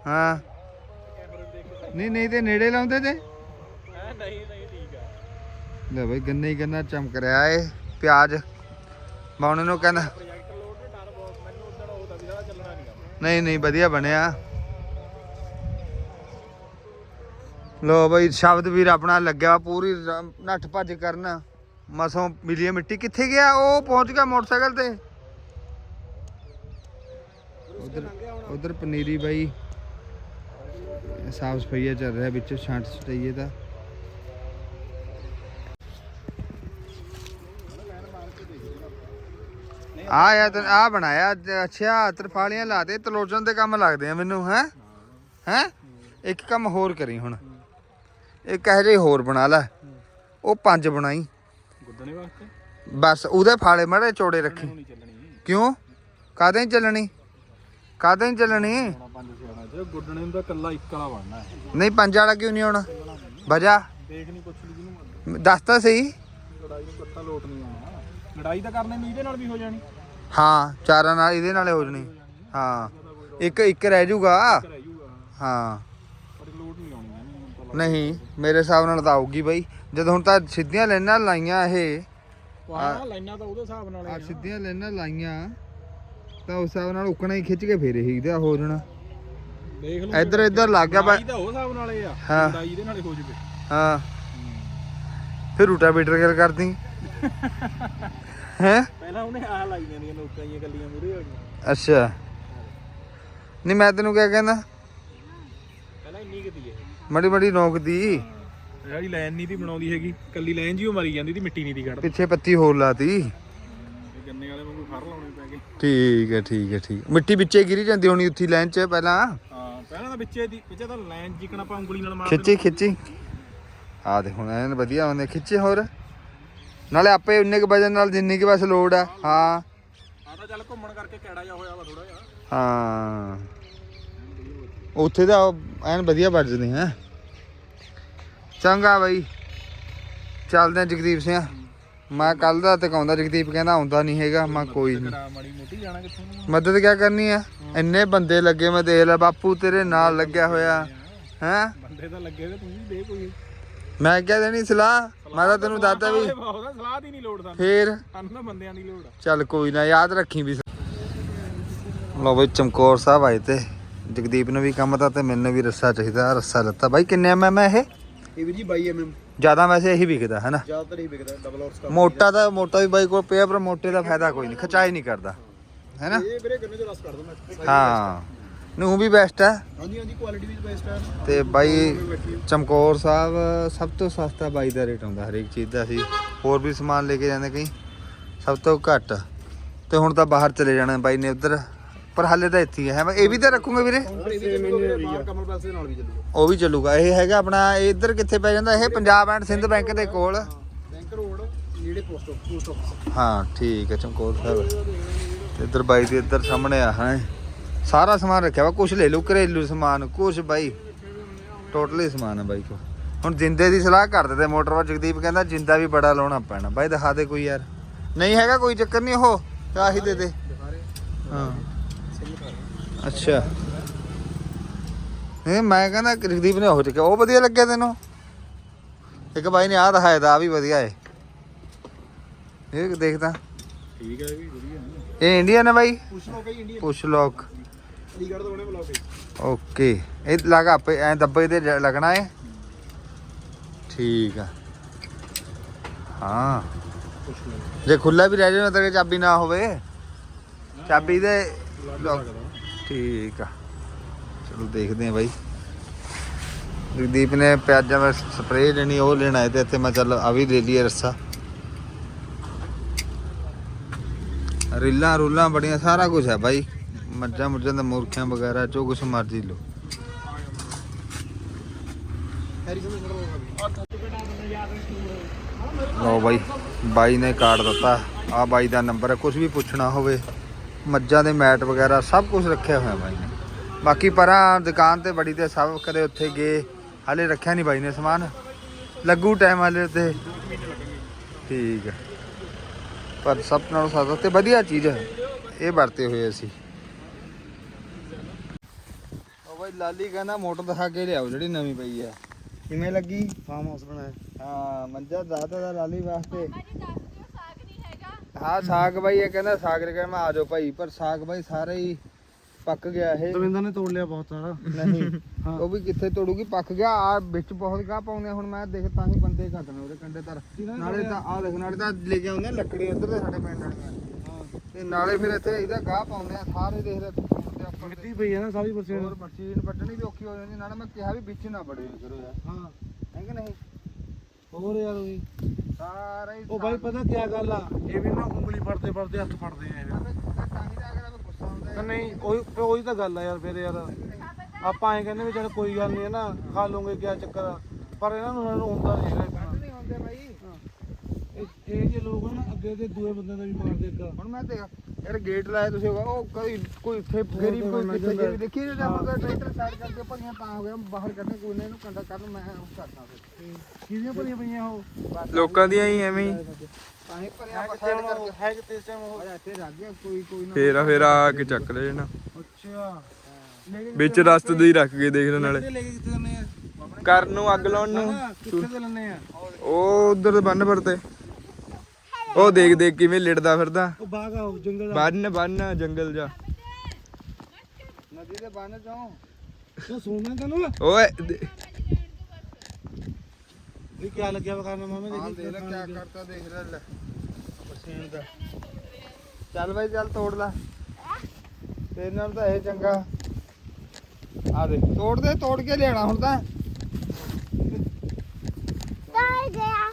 ਹਾਂ। ਕੇ ਨਹੀਂ ਨਹੀਂ ਤੇ ਨੇੜੇ ਲਾਉਂਦੇ ਤੇ। ਐ ਨਹੀਂ ਨਹੀਂ ਠੀਕ ਆ ਲੈ ਬਈ ਗੰਨੇ ਹੀ ਗੰਨਾ ਚਮਕ ਰਿਹਾ ਏ ਪਿਆਜ਼। ਬਾਉਣੇ ਨੂੰ ਕਹਿੰਦਾ ਨਹੀਂ ਨਹੀਂ ਵਧੀਆ ਬਣਿਆ। ਲੋ ਬਈ, ਸ਼ਬਦ ਵੀਰ ਆਪਣਾ ਲੱਗਿਆ ਪੂਰੀ ਨੱਠ ਭੱਜ ਕਰਨ। ਮਸੋਂ ਮਿਲੀ ਮਿੱਟੀ, ਕਿੱਥੇ ਗਿਆ? ਉਹ ਪਹੁੰਚ ਗਿਆ ਮੋਟਰਸਾਈਕਲ ਤੇ। ਉਧਰ ਉਧਰ ਪਨੀਰੀ ਬਾਈ। ਸਾਫ਼ ਸਫਾਈਆ ਚੱਲ ਰਿਹਾ, ਵਿੱਚ ਛਾਂਟ ਸਟਈਏ ਦਾ। ਆ ਯਾ ਤੇ ਆ ਬਣਾਇਆ ਤੇ ਅੱਛਾ ਤਰਫਾਲੀਆਂ ਲਾਤੇ ਤਲੋਚਨ ਦੇ ਕੰਮ ਲੱਗਦੇ ਆ ਮੈਨੂੰ, ਹੈ? ਹੈ? ਇੱਕ ਕੰਮ ਹੋਰ ਕਰੀ ਹੁਣ। ਇੱਕ ਇਹੋ ਜਿਹੀ ਹੋਰ ਬਣਾ ਲੈ। ਉਹ ਪੰਜ ਬਣਾਈ। ਗੁੱਦਣੇ ਵਾਸਤੇ? ਬਸ ਉਹਦੇ ਫਾਲੇ ਮੜੇ ਚੌੜੇ ਰੱਖੀ। ਨਹੀਂ ਚੱਲਣੀ। ਕਿਉਂ? ਕਾਹਦੇ ਨੀ ਚੱਲਣੀ? ਕਾਹਦੇ ਨੀ ਚੱਲਣੀ? ਪੰਜ ਸਿਆਣਾ ਤੇ ਗੁੱਡਣੇ ਨੂੰ ਤਾਂ ਕੱਲਾ ਇੱਕ ਵਾਲਾ ਬਣਨਾ ਹੈ। ਨਹੀਂ ਪੰਜ ਵਾਲਾ ਕਿਉਂ ਨਹੀਂ ਆਉਣਾ? ਵਜਾ ਦੇਖ ਨਹੀਂ ਕੁਛ ਨਹੀਂ ਜਿਹਨੂੰ ਦੱਸ ਤਾਂ ਸਹੀ। ਲੜਾਈ ਨੂੰ ਕੱਟਾ ਲੋਟ ਨਹੀਂ ਆਉਣਾ। ਲੜਾਈ ਤਾਂ ਕਰਨੇ ਨੂੰ ਇਹਦੇ ਨਾਲ ਵੀ ਹੋ ਜਾਣੀ। ਹਾਂ ਚਾਰਾਂ ਨਾਲ ਇਹਦੇ ਨਾਲੇ ਹੋ ਜਣੀ। ਹਾਂ ਇੱਕ ਇੱਕ ਰਹਿ ਜਾਊਗਾ ਰਹਿ ਜੂਗਾ। ਹਾਂ ਪਰ ਲੋਟ ਨਹੀਂ ਆਉਣੀ ਇਹਨੂੰ ਹੁਣ ਤਾਂ ਨਹੀਂ ਮੇਰੇ ਹਿਸਾਬ ਨਾਲ ਤਾਂ ਆਊਗੀ ਬਾਈ। ਜਦੋਂ ਹੁਣ ਤਾਂ ਸਿੱਧੀਆਂ ਲੈਣਾ ਲਾਈਆਂ ਇਹ। ਵਾਹ ਲਾਈਨਾਂ ਤਾਂ ਉਹਦੇ ਹਿਸਾਬ ਨਾਲ ਆ। ਸਿੱਧੀਆਂ ਲੈਣਾ ਲਾਈਆਂ ਤਾਂ ਉਸ ਹਿਸਾਬ ਨਾਲ ਉਕਣਾ ਹੀ ਖਿੱਚ ਕੇ ਫੇਰੇ ਹੀ ਜਾਣਾ। ਦੇਖ ਲਓ ਇੱਧਰ ਇੱਧਰ ਲੱਗ ਗਿਆ ਬਾ- ਲੜਾਈ ਤਾਂ ਉਹ ਹਿਸਾਬ ਨਾਲ ਇਹ ਆ। ਹਾਂ। ਲੜਾਈ ਇਹਦੇ ਨਾਲ ਹੀ ਹੋ ਜਵੇ। ਹਾਂ। ਫਿਰ ਰੂਟਾਵੇਟਰ ਗੱਲ ਕਰਦੀ। ਹੈ? ਪਹਿਲਾਂ ਉਹਨੇ ਆਹ ਲਾਈ ਜਾਂਦੀਆਂ ਨੋਕਾਂ ਜੀਆਂ ਗੱਲੀਆਂ ਮੂਰੇ ਹੋ ਗਈਆਂ। ਅੱਛਾ। ਨਹੀਂ ਮੈਂ ਤੈਨੂੰ ਕਿਆ ਕਹਿੰਦਾ? ਮੜੀ ਮੜੀ ਨੋਕਦੀ ਜਿਹੜੀ ਲਾਈਨ ਨਹੀਂ ਦੀ ਬਣਾਉਂਦੀ ਹੈਗੀ ਕੱਲੀ ਲਾਈਨ ਜੀ ਉਹ ਮਰੀ ਜਾਂਦੀ ਦੀ ਮਿੱਟੀ ਨਹੀਂ ਦੀ ਕੱਢ। ਪਿੱਛੇ ਪੱਤੀ ਹੋਰ ਲਾਤੀ। ਗੰਨੇ ਵਾਲੇ ਵਾਂਗੂ ਫੜ ਲਾਉਣੇ ਪੈ ਗਏ। ਠੀਕ ਹੈ ਠੀਕ ਹੈ ਠੀਕ। ਮਿੱਟੀ ਵਿੱਚੇ ਗਿਰੀ ਜਾਂਦੀ ਹੋਣੀ ਉੱਥੀ ਲਾਈਨ 'ਚ ਪਹਿਲਾਂ? ਹਾਂ ਪਹਿਲਾਂ ਤਾਂ ਵਿੱਚੇ ਦੀ ਵਿੱਚੇ ਤਾਂ ਲਾਈਨ ਜਿਕਣ ਆਪਾਂ ਉਂਗਲੀ ਨਾਲ ਮਾਰ ਖਿੱਚੀ ਖਿੱਚੀ। ਆ ਦੇ ਹੁਣ ਐਨ ਵਧੀਆ ਹੁੰਦੇ ਖਿੱਚੇ ਹੋਰ। ਨਾਲੇ ਆਪੇ ਉਨੇ ਕੁ ਵਜਨ ਨਾਲ ਜਿੰਨੀ ਕੁ ਬਸ ਲੋਡ ਆ। ਹਾਂ। ਆ ਤਾਂ ਚੱਲ ਘੁੰਮਣ ਕਰਕੇ ਕੈੜਾ ਜਾ ਹੋਇਆ ਵਾ ਥੋੜਾ ਜਿਹਾ। ਹਾਂ। ਉੱਥੇ ਤਾਂ ਐਨ ਵਧੀਆ ਵੱਜਦੇ ਹੈ। ਚੰਗਾ ਬਾਈ। ਚੱਲਦੇ ਆ ਜਗਦੀਪ ਸਿੰਘ। ਮੈਂ ਕੱਲ ਦਾ ਤਕਾਉਂਦਾ ਜਗਦੀਪ ਕਹਿੰਦਾ ਆਉਂਦਾ ਨਹੀਂ ਹੈਗਾ। ਮੈਂ ਕੋਈ ਨਹੀਂ। ਕਰਾ ਮਾੜੀ ਮੋਟੀ ਜਾਣਾ ਕਿੱਥੋਂ ਨੂੰ ਮਦਦ ਕਿਆ ਕਰਨੀ ਆ? ਇੰਨੇ ਬੰਦੇ ਲੱਗੇ ਮੈਂ ਦੇਖ ਲੈ ਬਾਪੂ ਤੇਰੇ ਨਾਲ ਲੱਗਿਆ ਹੋਇਆ। ਹੈ? ਬੰਦੇ ਤਾਂ ਲੱਗੇ ਤੇ ਤੂੰ ਵੀ ਦੇ ਕੋਈ। ਮੈਂ ਕਿਹਾ ਦੇਣੀ ਸਲਾਹ। ਮੈਂ ਤਾਂ ਤੈਨੂੰ ਦੱਸਦਾ ਵੀ ਉਹਦਾ ਸਲਾਹ ਦੀ ਨਹੀਂ ਲੋੜ ਸਾਨੂੰ। ਫੇਰ? ਸਾਨੂੰ ਤਾਂ ਬੰਦਿਆਂ ਦੀ ਲੋੜ ਆ। ਚੱਲ ਕੋਈ ਨਾ ਯਾਦ ਰੱਖੀ ਵੀ ਲੋ ਬਈ ਚਮਕੌਰ ਸਾਹਿਬ ਆਏ ਤੇ। ਜਗਦੀਪ ਨੂੰ ਵੀ ਕੰਮ ਤਾਂ ਤੇ ਮੈਨੂੰ ਵੀ ਰੱਸਾ ਚਾਹੀਦਾ ਰੱਸਾ ਲੱਤਾ ਬਾਈ ਕਿੰਨੇ ਐਮ ਹੈ ਇਹ? ਇਹ ਵੀ ਜੀ 22 ਐਮਐਮ ਜ਼ਿਆਦਾ ਵੈਸੇ ਇਹੀ ਵਿਕਦਾ ਹੈ ਨਾ? ਜ਼ਿਆਦਾਤਰ ਹੀ ਵਿਕਦਾ ਡਬਲ ਔਰ ਸਟਾਰ ਮੋਟਾ ਤਾਂ ਮੋਟਾ ਵੀ ਬਾਈ ਕੋਲ ਪਿਆ ਪਰ ਮੋਟੇ ਦਾ ਫਾਇਦਾ ਕੋਈ ਨਹੀਂ ਖਚਾਈ ਨਹੀਂ ਕਰਦਾ ਹੈ ਨਾ? ਇਹ ਵੀਰੇ ਗੰਨੇ ਚੋਂ ਰਸ ਕੱਢ ਦਿੰਦਾ ਹਾਂ। ਨੂੰ ਵੀ ਬੈਸਟ ਹੈ ਹਾਂਜੀ ਹਾਂਜੀ ਕੁਆਲਿਟੀ ਵੀ ਬੈਸਟ ਹੈ ਤੇ ਬਾਈ ਚਮਕੌਰ ਸਾਹਿਬ ਸਭ ਤੋਂ ਸਸਤਾ ਬਾਈ ਦਾ ਰੇਟ ਹੁੰਦਾ ਹਰੇਕ ਚੀਜ਼ ਦਾ ਅਸੀਂ ਹੋਰ ਵੀ ਸਮਾਨ ਲੈ ਕੇ ਜਾਂਦੇ ਕਈ ਸਭ ਤੋਂ ਘੱਟ। ਤੇ ਹੁਣ ਤਾਂ ਬਾਹਰ ਚਲੇ ਜਾਣਾ ਬਾਈ ਨੇ ਉਧਰ ਪਰ ਹਾਲੇ ਤਾਂ ਇੱਥੇ ਹੀ ਹੈ ਇਹ ਵੀ ਤਾਂ ਰੱਖੂਗੇ ਵੀਰੇ? ਕਮਲ ਪੈਸੇ ਨਾਲ ਵੀ ਚੱਲੂਗਾ ਉਹ ਵੀ ਚੱਲੂਗਾ। ਇਹ ਹੈਗਾ ਆਪਣਾ, ਇਹ ਇੱਧਰ ਕਿੱਥੇ ਪੈ ਜਾਂਦਾ? ਇਹ ਪੰਜਾਬ ਐਂਡ ਸਿੰਧ ਬੈਂਕ ਦੇ ਕੋਲ। ਬੈਂਕ ਰੋਡ ਨੇੜੇ ਪੋਸਟ ਪੋਸਟ ਆਫਿਸ ਹਾਂ, ਠੀਕ ਹੈ, ਚਮਕੌਰ ਸਾਹਿਬ। ਤੇ ਇੱਧਰ ਬਾਈ ਦੇ ਇੱਧਰ ਸਾਹਮਣੇ ਆ, ਹੈ। ਸਾਰਾ ਸਮਾਨ ਰੱਖਿਆ ਵਾ। ਕੁਝ ਲੈ ਲਓ, ਘਰੇਲੂ ਸਮਾਨ, ਕੁਛ ਬਾਈ। ਟੋਟਲੀ ਸਮਾਨ ਹੈ ਬਾਈ ਕੋ ਹੁਣ ਜਿੰਦੇ ਦੀ ਸਲਾਹ ਕਰ ਦਿੱਤੇ ਮੋਟਰ ਵਾ ਜਗਦੀਪ ਕਹਿੰਦਾ, ਜਿੰਦਾ ਵੀ ਬੜਾ ਲਾਉਣਾ ਪੈਣਾ। ਬਾਈ, ਦਿਖਾ ਦੇ ਕੋਈ ਯਾਰ। ਨਹੀਂ ਹੈਗਾ ਕੋਈ ਚੱਕਰ ਨਹੀਂ ਉਹ। ਤੇ ਆਹੀ ਦੇ ਦੇ। ਹਾਂ। ਅੱਛਾ। ਇਹ ਮੈਂ ਕਹਿੰਦਾ ਕਿ ਜਗਦੀਪ ਨੇ ਉਹ ਚੱਕਿਆ। ਉਹ ਵਧੀਆ ਲੱਗਿਆ ਤੈਨੂੰ? ਇੱਕ ਬਾਈ ਨੇ ਆਹ ਦਿਖਾਇਆ ਆ ਵੀ ਵਧੀਆ ਏ। ਇਹ ਦੇਖਦਾ। ਠੀਕ ਹੈ ਵੀ ਵਧੀਆ ਇਹ ਇੰਡੀਅਨ ਹੈ ਬਾਈ? ਪੁੱਛ ਲਓ ਕਈ ਇੰਡੀਆ ਪੁਸ਼ ਲੋਕ ਅਲੀਗੜ੍ਹ ਤੋਂ ਬਣੇ ਬਲੌਕ ਓਕੇ। ਇਹ ਲਗਾ ਆਪੇ ਐ ਦੱਬੇ ਤੇ ਲੱਗਣਾ ਹੈ ਠੀਕ ਆ। ਹਾਂ। ਪੁੱਛ ਜੇ ਖੁੱਲਾ ਵੀ ਰਹਿ ਜਾਵੇ ਤਾਂ ਚਾਬੀ ਨਾ ਹੋਵੇ। ਚਾਬੀ ਦੇ ਠੀਕ ਆ। ਚਲੋ ਦੇਖਦੇ ਆ ਬਾਈ। ਜਗਦੀਪ ਨੇ ਪਿਆਜ਼ਾਂ ਦਾ ਸਪਰੇਅ ਲੈਣੀ, ਉਹ ਲੈਣਾ ਹੈ ਤੇ ਇੱਥੇ ਮੈਂ ਚੱਲ ਆ ਵੀ ਲੈ ਲਈਏ ਰੱਸਾ। ਰੀਲਾਂ ਰੂਲਾਂ ਬੜੀਆਂ, ਸਾਰਾ ਕੁਝ ਹੈ ਬਾਈ। ਮੱਝਾਂ ਮੁੱਝਾਂ ਦਾ ਮੁਰਖੀਆਂ ਵਗੈਰਾ, ਜੋ ਕੁਛ ਮਰਜ਼ੀ ਲੋ ਹੈਰੀਸਨ ਬਾਈ ਬਾਈ ਨੇ ਕਾਰਡ ਦਿੱਤਾ। ਆ ਬਾਈ ਦਾ ਨੰਬਰ ਹੈ ਕੁਝ ਵੀ ਪੁੱਛਣਾ ਹੋਵੇ। ਮੱਝਾਂ ਦੇ ਮੈਟ ਵਗੈਰਾ ਸਭ ਕੁਝ ਰੱਖਿਆ ਹੋਇਆ ਬਾਈ ਨੇ। ਬਾਕੀ ਪਰਾਂ ਦੁਕਾਨ ਤੇ ਬੜੀ ਤੇ ਸਭ ਕਦੇ ਉੱਥੇ ਗਏ ਹਾਲੇ ਰੱਖਿਆ ਨਹੀਂ ਬਾਈ ਨੇ ਸਮਾਨ। ਲੱਗੂ ਟਾਈਮ ਹਾਲੇ ਤੇ। ਠੀਕ ਹੈ ਪਰ ਸਭ ਨਾਲੋਂ ਸਸਤਾ ਤੇ ਵਧੀਆ ਚੀਜ਼ ਹੈ ਇਹ ਵਰਤੇ ਹੋਏ ਅਸੀਂ। ਉਹ ਬਾਈ ਲਾਲੀ ਕਹਿੰਦਾ ਮੋਟਰ ਦਿਖਾ ਕੇ ਲਿਆਓ ਜਿਹੜੀ ਨਵੀਂ ਪਈ ਹੈ ਕਿਵੇਂ ਲੱਗੀ? ਫਾਰਮ ਹਾਊਸ ਬਣਾਇਆ ਹਾਂ ਮੰਜਾ ਦਾਦਾ ਦਾ ਲਾਲੀ ਵਾਸਤੇ। ਹਾਂ ਸਾਗ ਬਾਈ ਇਹ ਕਹਿੰਦਾ ਸਾਗ ਦੇ ਕਹਿੰਦਾ ਮੈਂ ਆ ਜਾਓ ਭਾਈ ਪਰ ਸਾਗ ਬਾਈ ਸਾਰਾ ਹੀ ਪੱਕ ਗਿਆ ਇਹ। ਦਵਿੰਦਰ ਨੇ ਤੋੜ ਲਿਆ ਬਹੁਤ ਸਾਰਾ। ਨਹੀਂ ਹਾਂ। ਉਹ ਵੀ ਕਿੱਥੇ ਤੋੜੂਗੀ ਪੱਕ ਗਿਆ ਆ ਵਿੱਚ ਬਹੁਤ ਗਾਹ ਪਾਉਂਦੇ ਆ, ਹੁਣ ਮੈਂ ਦੇਖ ਤਾਂ ਹੀ ਬੰਦੇ ਘੱਟ ਨੇ ਉਹਦੇ ਕੰਡੇ ਤਰ ਕਿਹਨਾਂ ਨੇ ਨਾਲੇ ਤਾਂ ਆ ਦੇਖ ਨਾਲੇ ਤਾਂ ਲੈ ਕੇ ਆਉਂਦੇ ਆ ਲੱਕੜੀ ਇੱਧਰ ਦੇ ਸਾਡੇ ਪਿੰਡ ਵਾਲੀਆਂ। ਤੇ ਨਾਲੇ ਫਿਰ ਇੱਥੇ ਇਹਦਾ ਗਾਹ ਪਾਉਂਦੇ ਆ ਸਾਰੇ ਦੇਖ ਤੇ ਆਪਾਂ ਮਿੱਟੀ ਪਈ ਹੈ ਨਾ ਸਾਰੀ ਪਰਸੇ ਹੋਰ ਮਸ਼ੀਨ ਵੱਢਣੀ ਵੀ ਔਖੀ ਹੋ ਜਾਂਦੀ ਨਾਲੇ ਮੈਂ ਕਿਹਾ ਵੀ ਵਿੱਚ ਨਾ ਵੜਿਓ ਕਰੋ ਯਾਰ। ਹਾਂ। ਹੈ ਕਿ ਨਹੀਂ? ਹੋਰ ਯਾਰ ਵੀ ਸਾਰਾ ਉਹ ਬਾਈ ਪਤਾ ਕੀ ਗੱਲ ਆ? ਇਹ ਵੀ ਨਾ ਉਂਗਲੀ ਫੜਦੇ ਫੜਦੇ ਹੱਥ ਫੜਦੇ ਆ ਇਹ। ਨਹੀਂ ਉਹੀ ਉਹੀ ਤਾਂ ਗੱਲ ਆ ਯਾਰ ਫਿਰ ਯਾਰ। ਆਪਾਂ ਐਂ ਕਹਿੰਦੇ ਵੀ ਚੱਲ ਕੋਈ ਗੱਲ ਨਹੀਂ ਹੈ ਨਾ ਖਾ ਲੂੰਗੇ ਕੀ ਚੱਕਰ ਆ। ਪਰ ਇਹਨਾਂ ਨੂੰ ਨੂੰ ਹੁੰਦਾ ਨਹੀਂ ਹੈਗਾ ਨਹੀਂ ਹੁੰਦੇ ਬਾਈ। ਇਹ ਇਹ ਜੇ ਲੋਕ ਆ ਨਾ ਅੱਗੇ ਦੇ ਦੂਏ ਬੰਦੇ ਦਾ ਵੀ ਮਾਰਦੇ ਇੱਕ। ਹੁਣ ਮੈਂ ਦੇਖ ਯਾਰ ਗੇਟ ਲਾਇਆ ਤੁਸੀਂ ਉਹ ਕੋਈ ਕੋਈ ਇੱਥੇ ਗੇਰੀ ਕੋਈ ਕਿੱਥੇ ਗੇਰੀ ਦੇਖੀ ਜੇ ਆਪਾਂ ਟਰੈਕਟਰ ਸਾਈਡ ਕਰਕੇ ਭੰਗੀਆਂ ਤਾਂ ਹੋ ਗਿਆ ਬਾਹਰ ਕੱਢੇ ਕੋਈ ਨਾ ਇਹਨੂੰ ਕੰਡਾ ਕਰ ਮੈਂ ਉਹ ਕਰਨਾ ਫਿਰ। ਕਿਹਦੀਆਂ ਭਰੀਆਂ ਪਈਆਂ ਉਹ? ਲੋਕਾਂ ਦੀਆਂ ਹੀ ਐਵੇਂ ਹੀ। ਹੀ ਭਰਿਆ ਕਰਕੇ ਹੈ ਕਿਤੇ ਇਸ ਟਾਈਮ ਉਹ। ਆ ਇੱਥੇ ਰੱਖ ਗਿਆ ਕੋਈ ਕੋਈ ਨਾ। ਫੇਰਾ ਫੇਰਾ ਆ ਕੇ ਚੱਕ ਲੈ ਜਣਾ ਅੱਛਾ। ਵਿੱਚ ਰਸਤੇ ਦੇ ਹੀ ਰੱਖ ਕੇ ਦੇਖ ਨਾਲੇ। ਲੈਣੇ ਆ? ਕਰਨ ਨੂੰ ਅੱਗ ਲਾਉਣ ਨੂੰ। ਹਾਂ, ਕਿੱਥੇ ਤੇ ਲੈਣੇ ਆ? ਉਹ ਉਧਰ ਬੰਨ ਪਰ ਤੇ ਉਹ ਦੇਖ ਦੇਖ ਕਿਵੇਂ ਲਿੜਦਾ ਫਿਰਦਾ। ਉਹ ਬਾਗ ਆ ਉਹ ਜੰਗਲ ਦਾ ਬੰਨ ਬੰਨ ਜੰਗਲ ਜਾ। ਨਦੀ ਦੇ ਬੰਨ ਚੋਂ। ਉਹ ਸੋਨਾ ਤੈਨੂੰ? ਓਏ ਵੀ ਕਿਆ ਲੱਗਿਆ ਵਾ ਕਰਨ ਮਾਮੇ ਦੇਖੀ ਦੇਖ ਲੈ ਕਿਆ ਕਰਤਾ ਦੇਖ ਲੈ ਲੈ। ਮਸ਼ੀਨ ਦਾ। ਚੱਲ ਬਾਈ ਚੱਲ ਤੋੜ ਲੈ। ਤੇਰੇ ਨਾਲ ਤਾਂ ਇਹ ਚੰਗਾ। ਆ ਦੇ ਤੋੜ ਦੇ ਤੋੜ ਕੇ ਲਿਆਣਾ ਹੁਣ ਤਾਂ। ਹੋ ਗਿਆ।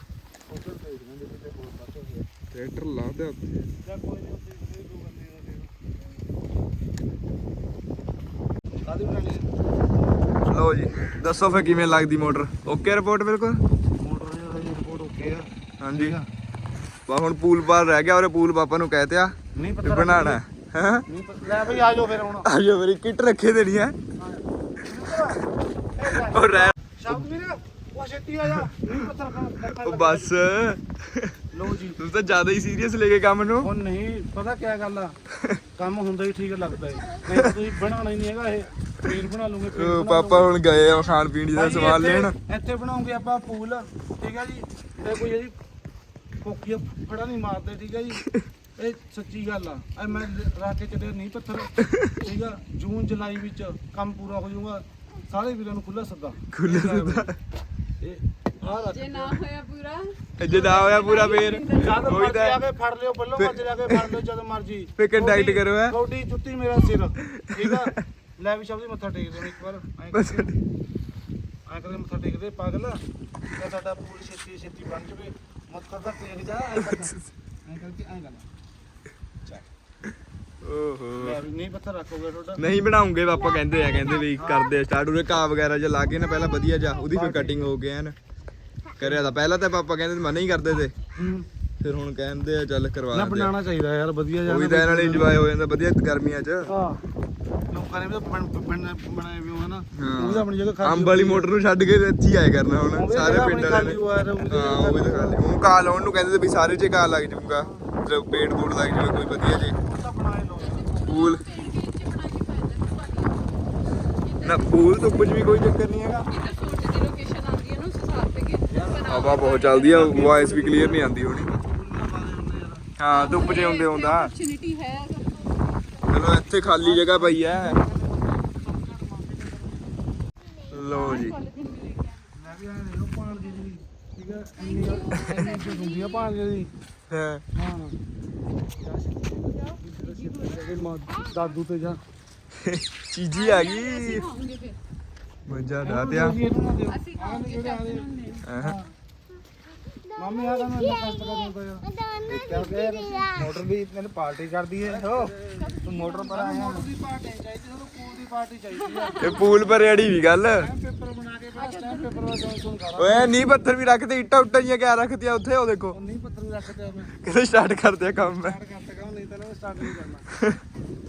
ਟਰੈਕਟਰ ਲਾ ਦੇ ਉੱਥੇ। ਜਾਂ ਕੋਈ ਨਹੀਂ ਉੱਥੇ ਜਿਹੜੇ ਦੋ ਬੰਦੇ ਆ ਕਾਦੀ ਬਣਾਣੀ ਲਓ ਜੀ ਦੱਸੋ ਫੇ ਕਿਵੇਂ ਲੱਗਦੀ ਮੋਟਰ? ਓਕੇ ਰਿਪੋਰਟ ਬਿਲਕੁਲ? ਮੋਟਰ ਦੀ ਰਿਪੋਰਟ ਓਕੇ ਆ ਹਾਂਜੀ। ਬਾ ਹੁਣ ਪੂਲ ਪਾਰ ਰਹਿ ਗਿਆ ਔਰ ਪੂਲ ਪਾਪਾ ਨੂੰ ਕਹਿ ਤਿਆ ਨਹੀਂ ਵੀ ਪਤਾ ਬਣਾਣਾ ਹੈ? ਨਹੀਂ ਪਤਾ ਲੈ ਬਈ ਆ ਜਾਓ ਫਿਰ ਹੁਣ। ਆਜੋ ਮੇਰੀ ਕਿੱਟ ਰੱਖੇ ਦੇਣੀ ਹੈ। ਉਹ ਰਹਿ ਸ਼ਬਦ ਵੀਰ ਉਹ ਛੇਤੀ ਆ ਜਾ? ਨਹੀਂ ਪੱਥਰ ਖਾ ਉਹ ਬਸ। ਲੋ ਜੀ। ਤੂੰ ਤਾਂ ਜ਼ਿਆਦਾ ਹੀ ਸੀਰੀਅਸ ਲੈ ਕੇ ਕੰਮ ਨੂੰ। ਉਹ ਨਹੀਂ ਪਤਾ ਕੀ ਗੱਲ ਆ? ਕੰਮ ਹੁੰਦਾ ਹੀ ਠੀਕ ਲੱਗਦਾ ਹੈ ਨਹੀਂ ਤਾਂ ਤੁਸੀਂ ਬਣਾਉਣਾ ਹੀ ਨਹੀਂ ਹੈਗਾ ਇਹ। ਫੇਰ ਬਣਾ ਲੂਗੇ ਫੇਰ ਉਹ ਬਣਾ ਪਾਪਾ ਹੁਣ ਗਏ ਆ ਖਾਣ ਪੀਣ ਦਾ ਭਾਈ ਸਮਾਨ ਇੱਥੇ- ਲੈਣ। ਇੱਥੇ ਬਣਾਉਂਗੇ ਆਪਾਂ ਪੂਲ। ਠੀਕ ਹੈ ਜੀ? ਤੇ ਕੋਈ ਇਹਦੀ ਕੋਕੀਆ ਫੜਾ ਨਹੀਂ ਮਾਰਦੇ ਠੀਕ ਹੈ ਜੀ? ਇਹ ਸੱਚੀ ਗੱਲ ਆ। ਐ ਮੈਂ ਰੱਖ ਕੇ ਚੱਲਿਆ ਨਹੀਂ ਪੱਥਰ। ਠੀਕ ਆ? ਜੂਨ ਜੁਲਾਈ ਵਿੱਚ ਕੰਮ ਪੂਰਾ ਹੋ ਜਾਊਗਾ। ਸਾਰੇ ਵੀਰਾਂ ਨੂੰ ਖੁੱਲਾ ਸੱਦਾ। ਖੁੱਲ੍ਹਾ ਸੱਦਾ। ਆ ਰੱਖ ਜੇ ਨਾ ਹੋਇਆ ਪੂਰਾ। ਜੇ ਨਾ ਹੋਇਆ ਪੂਰਾ ਫੇਰ ਜਦ ਉਹੀ ਮਰਜ਼ੀ ਤਾਂ ਆ ਕੇ ਫੜ ਲਿਓ ਬੱਲੋ ਫਿਰ- ਮਰਜ਼ੀ ਆ ਕੇ ਫੜ ਲਿਓ ਜਦੋਂ ਮਰਜ਼ੀ। ਫਿਰ contact ਤੁਹਾਡੀ- ਕਰੋ, ਹੈਂ। ਤੁਹਾਡੀ ਜੁੱਤੀ ਮੇਰਾ ਸਿਰ। ਠੀਕ ਆ? ਲੈ ਵੀ ਸ਼ਬਦੀ ਮੱਥਾ ਟੇਕ ਦੇ ਇੱਕ ਵਾਰ। ਐਂ ਬਸ ਕਰਕੇ ਐਂ ਕਰਕੇ ਮੱਥਾ ਟੇਕ ਦੇ ਪਾਗਲ। ਤੇ ਸਾਡਾ ਪੂਰੀ ਛੇਤੀ ਛੇਤੀ ਬਣ ਜਵੇ ਮੱਥਾ ਤਾਂ ਟੇਕ ਜਾ ਐਂ ਕਰਕੇ ਐਂ ਕਰਕੇ ਐਂ ਗੱਲ ਓਹੋ ਲੈ ਵੀ ਨਹੀਂ ਪੱਥਰ ਰੱਖੋਗੇ ਤੁਹਾਡਾ ਨਹੀਂ ਬਣਾਉਂਗੇ ਪਾਪਾ ਕਹਿੰਦੇ ਆ ਕਹਿੰਦੇ ਵੀ ਕਰਦੇ ਸਟਾਰਟ ਉਹਦੇ ਘਾਹ ਵਗੈਰਾ ਜਿਹਾ ਲਾ ਕੇ ਨਾ ਪਹਿਲਾਂ ਵਧੀਆ ਜਾ ਉਹਦੀ ਫਿਰ ਕਟਿੰਗ ਹੋ ਗਿਆ ਐਨ ਕਰਿਆ ਤਾਂ ਪਹਿਲਾਂ ਤਾਂ ਪਾਪਾ ਕਹਿੰਦੇ ਮਨਾ ਹੀ ਕਰਦੇ ਤੇ ਫਿਰ ਹੁਣ ਕਹਿੰਦੇ ਆ ਚੱਲ ਕਰਵਾ ਨਾ ਦਿੰਦੇ ਆ। ਬਣਾਉਣਾ ਚਾਹੀਦਾ ਯਾਰ ਵਧੀਆ ਉਹ ਵੀ ਤਾਂ ਨਾਲ ਇੰਜੋਏ ਹੋ ਜਾਂਦਾ ਵਧੀਆ ਗਰਮੀਆਂ 'ਚ। ਹਾਂ। ਲੋਕਾਂ ਨੇ ਵੀ ਤਾਂ ਬਣ ਬਣ ਬਣਾਏ ਵੀ ਹੋਣਾ ਨਾ। ਉਹ ਵੀ ਤਾਂ ਆਪਣੀ ਜਗ੍ਹਾ ਖਾਲੀ ਅੰਬ ਵਾਲੀ। ਮੋਟਰ ਨੂੰ ਛੱਡ ਕੇ ਤੇ ਇੱਥੇ ਹੀ ਆਏ ਕਰਨਾ ਉਹ ਹੁਣ ਵੀ ਸਾਰੇ ਜਗ੍ਹਾ ਪਿੰਡ ਆਪਣੀ ਵਾਲੇ ਖਾਲੀ ਹੋਇਆ ਹੈ, ਉਹ ਵੀ ਹਾਂ ਉਹ ਵੀ ਦਿਖਾ ਲਿਆ ਹੁਣ ਕਾਲ ਆਉਣ ਨੂੰ ਕਹਿੰਦੇ ਤੇ ਵੀ ਸਾਰੇ 'ਚ ਕਾਲ ਲੱਗ ਜਾਊਗਾ। ਪੇਟ ਪੂਟ ਲੱਗ ਜਾਊਗਾ ਕੋਈ ਵਧੀਆ ਜੇ। ਤਾਂ ਬਣਾਏ ਲੋ ਪੂਲ। ਨਾ ਪੂਲ ਤੋਂ ਕੁਝ ਵੀ ਕੋਈ ਚੱਕਰ ਨਹੀਂ ਹੈਗਾ। ਹਵਾ ਬਹੁਤ ਚੱਲਦੀ ਆ ਵਾਇਸ ਵੀ ਕਲੀਅਰ ਨਹੀਂ ਆਉਂਦੀ ਹੋਣੀ। ਹਾਂ ਧੁੱਪ ਆਉਂਦੇ ਹੁੰਦਾ ਆਪਰਚੂਨਿਟੀ ਹੈ ਅਗਰ ਚਲੋ ਇੱਥੇ ਖਾਲੀ ਜਗ੍ਹਾ ਪਈ ਐ। ਲੋ ਜੀ। ਮੈਂ ਵੀ ਆਇਆ ਦੇਖੋ ਪਾਣ ਦੀ। ਜੀ ਠੀਕ ਹੈ। ਦੀ ਹਾਂ ਹਾਂ ਦਾਦੂ ਤੇ ਜਾ ਚੀਜੀ ਆ ਗਈ। ਅਸੀਂ ਮਜ਼ਾ ਅਸੀਂ ਚੱਕ ਲੈਣੇ ਮਾਮੀ ਆ ਕਹਿੰਦਾ ਮੈਂ ਕਸ਼ਟ ਕਰ ਦਿੰਦਾ ਯਾਰ। ਮੋਟਰ ਵੀ ਤੈਨੂੰ ਪਾਰਟੀ ਕਰਦੀ ਹੈ ਹੋ ਤੂੰ ਮੋਟਰ ਪਰ ਆਇਆ। ਮੋਟਰ ਦੀ ਪਾਰਟੀ ਚਾਹੀਦੀ ਸਾਨੂੰ ਪੂਲ ਦੀ ਪਾਰਟੀ ਚਾਹੀਦੀ ਆ। ਇਹ ਪੂਲ ਪਰ ਅੜੀ ਵੀ ਗੱਲ। ਪੇਪਰ ਬਣਾ ਕੇ ਬਸ ਟਾਈਮ ਪੇਪਰ ਦਾ ਜੋਨ ਸੁਣ ਕਰਾ। ਓਏ ਨੀ ਪੱਥਰ ਵੀ ਰੱਖਦੇ ਇੱਟਾਂ ਉੱਟਾਂ ਜੀਆਂ ਕਿਆ ਰੱਖਤੀਆਂ ਉੱਥੇ ਉਹ ਦੇਖੋ। ਨਹੀਂ ਪੱਤਰ ਰੱਖਦੇ ਆ ਮੈਂ। ਕਿਤੇ ਸਟਾਰਟ ਕਰਦੇ ਆ ਕੰਮ ਮੈਂ। ਸਟਾਰਟ ਕਰ ਤੱਕਾਂ ਨਹੀਂ ਤਾਂ ਸਟਾਰਟ ਨਹੀਂ ਕਰਨਾ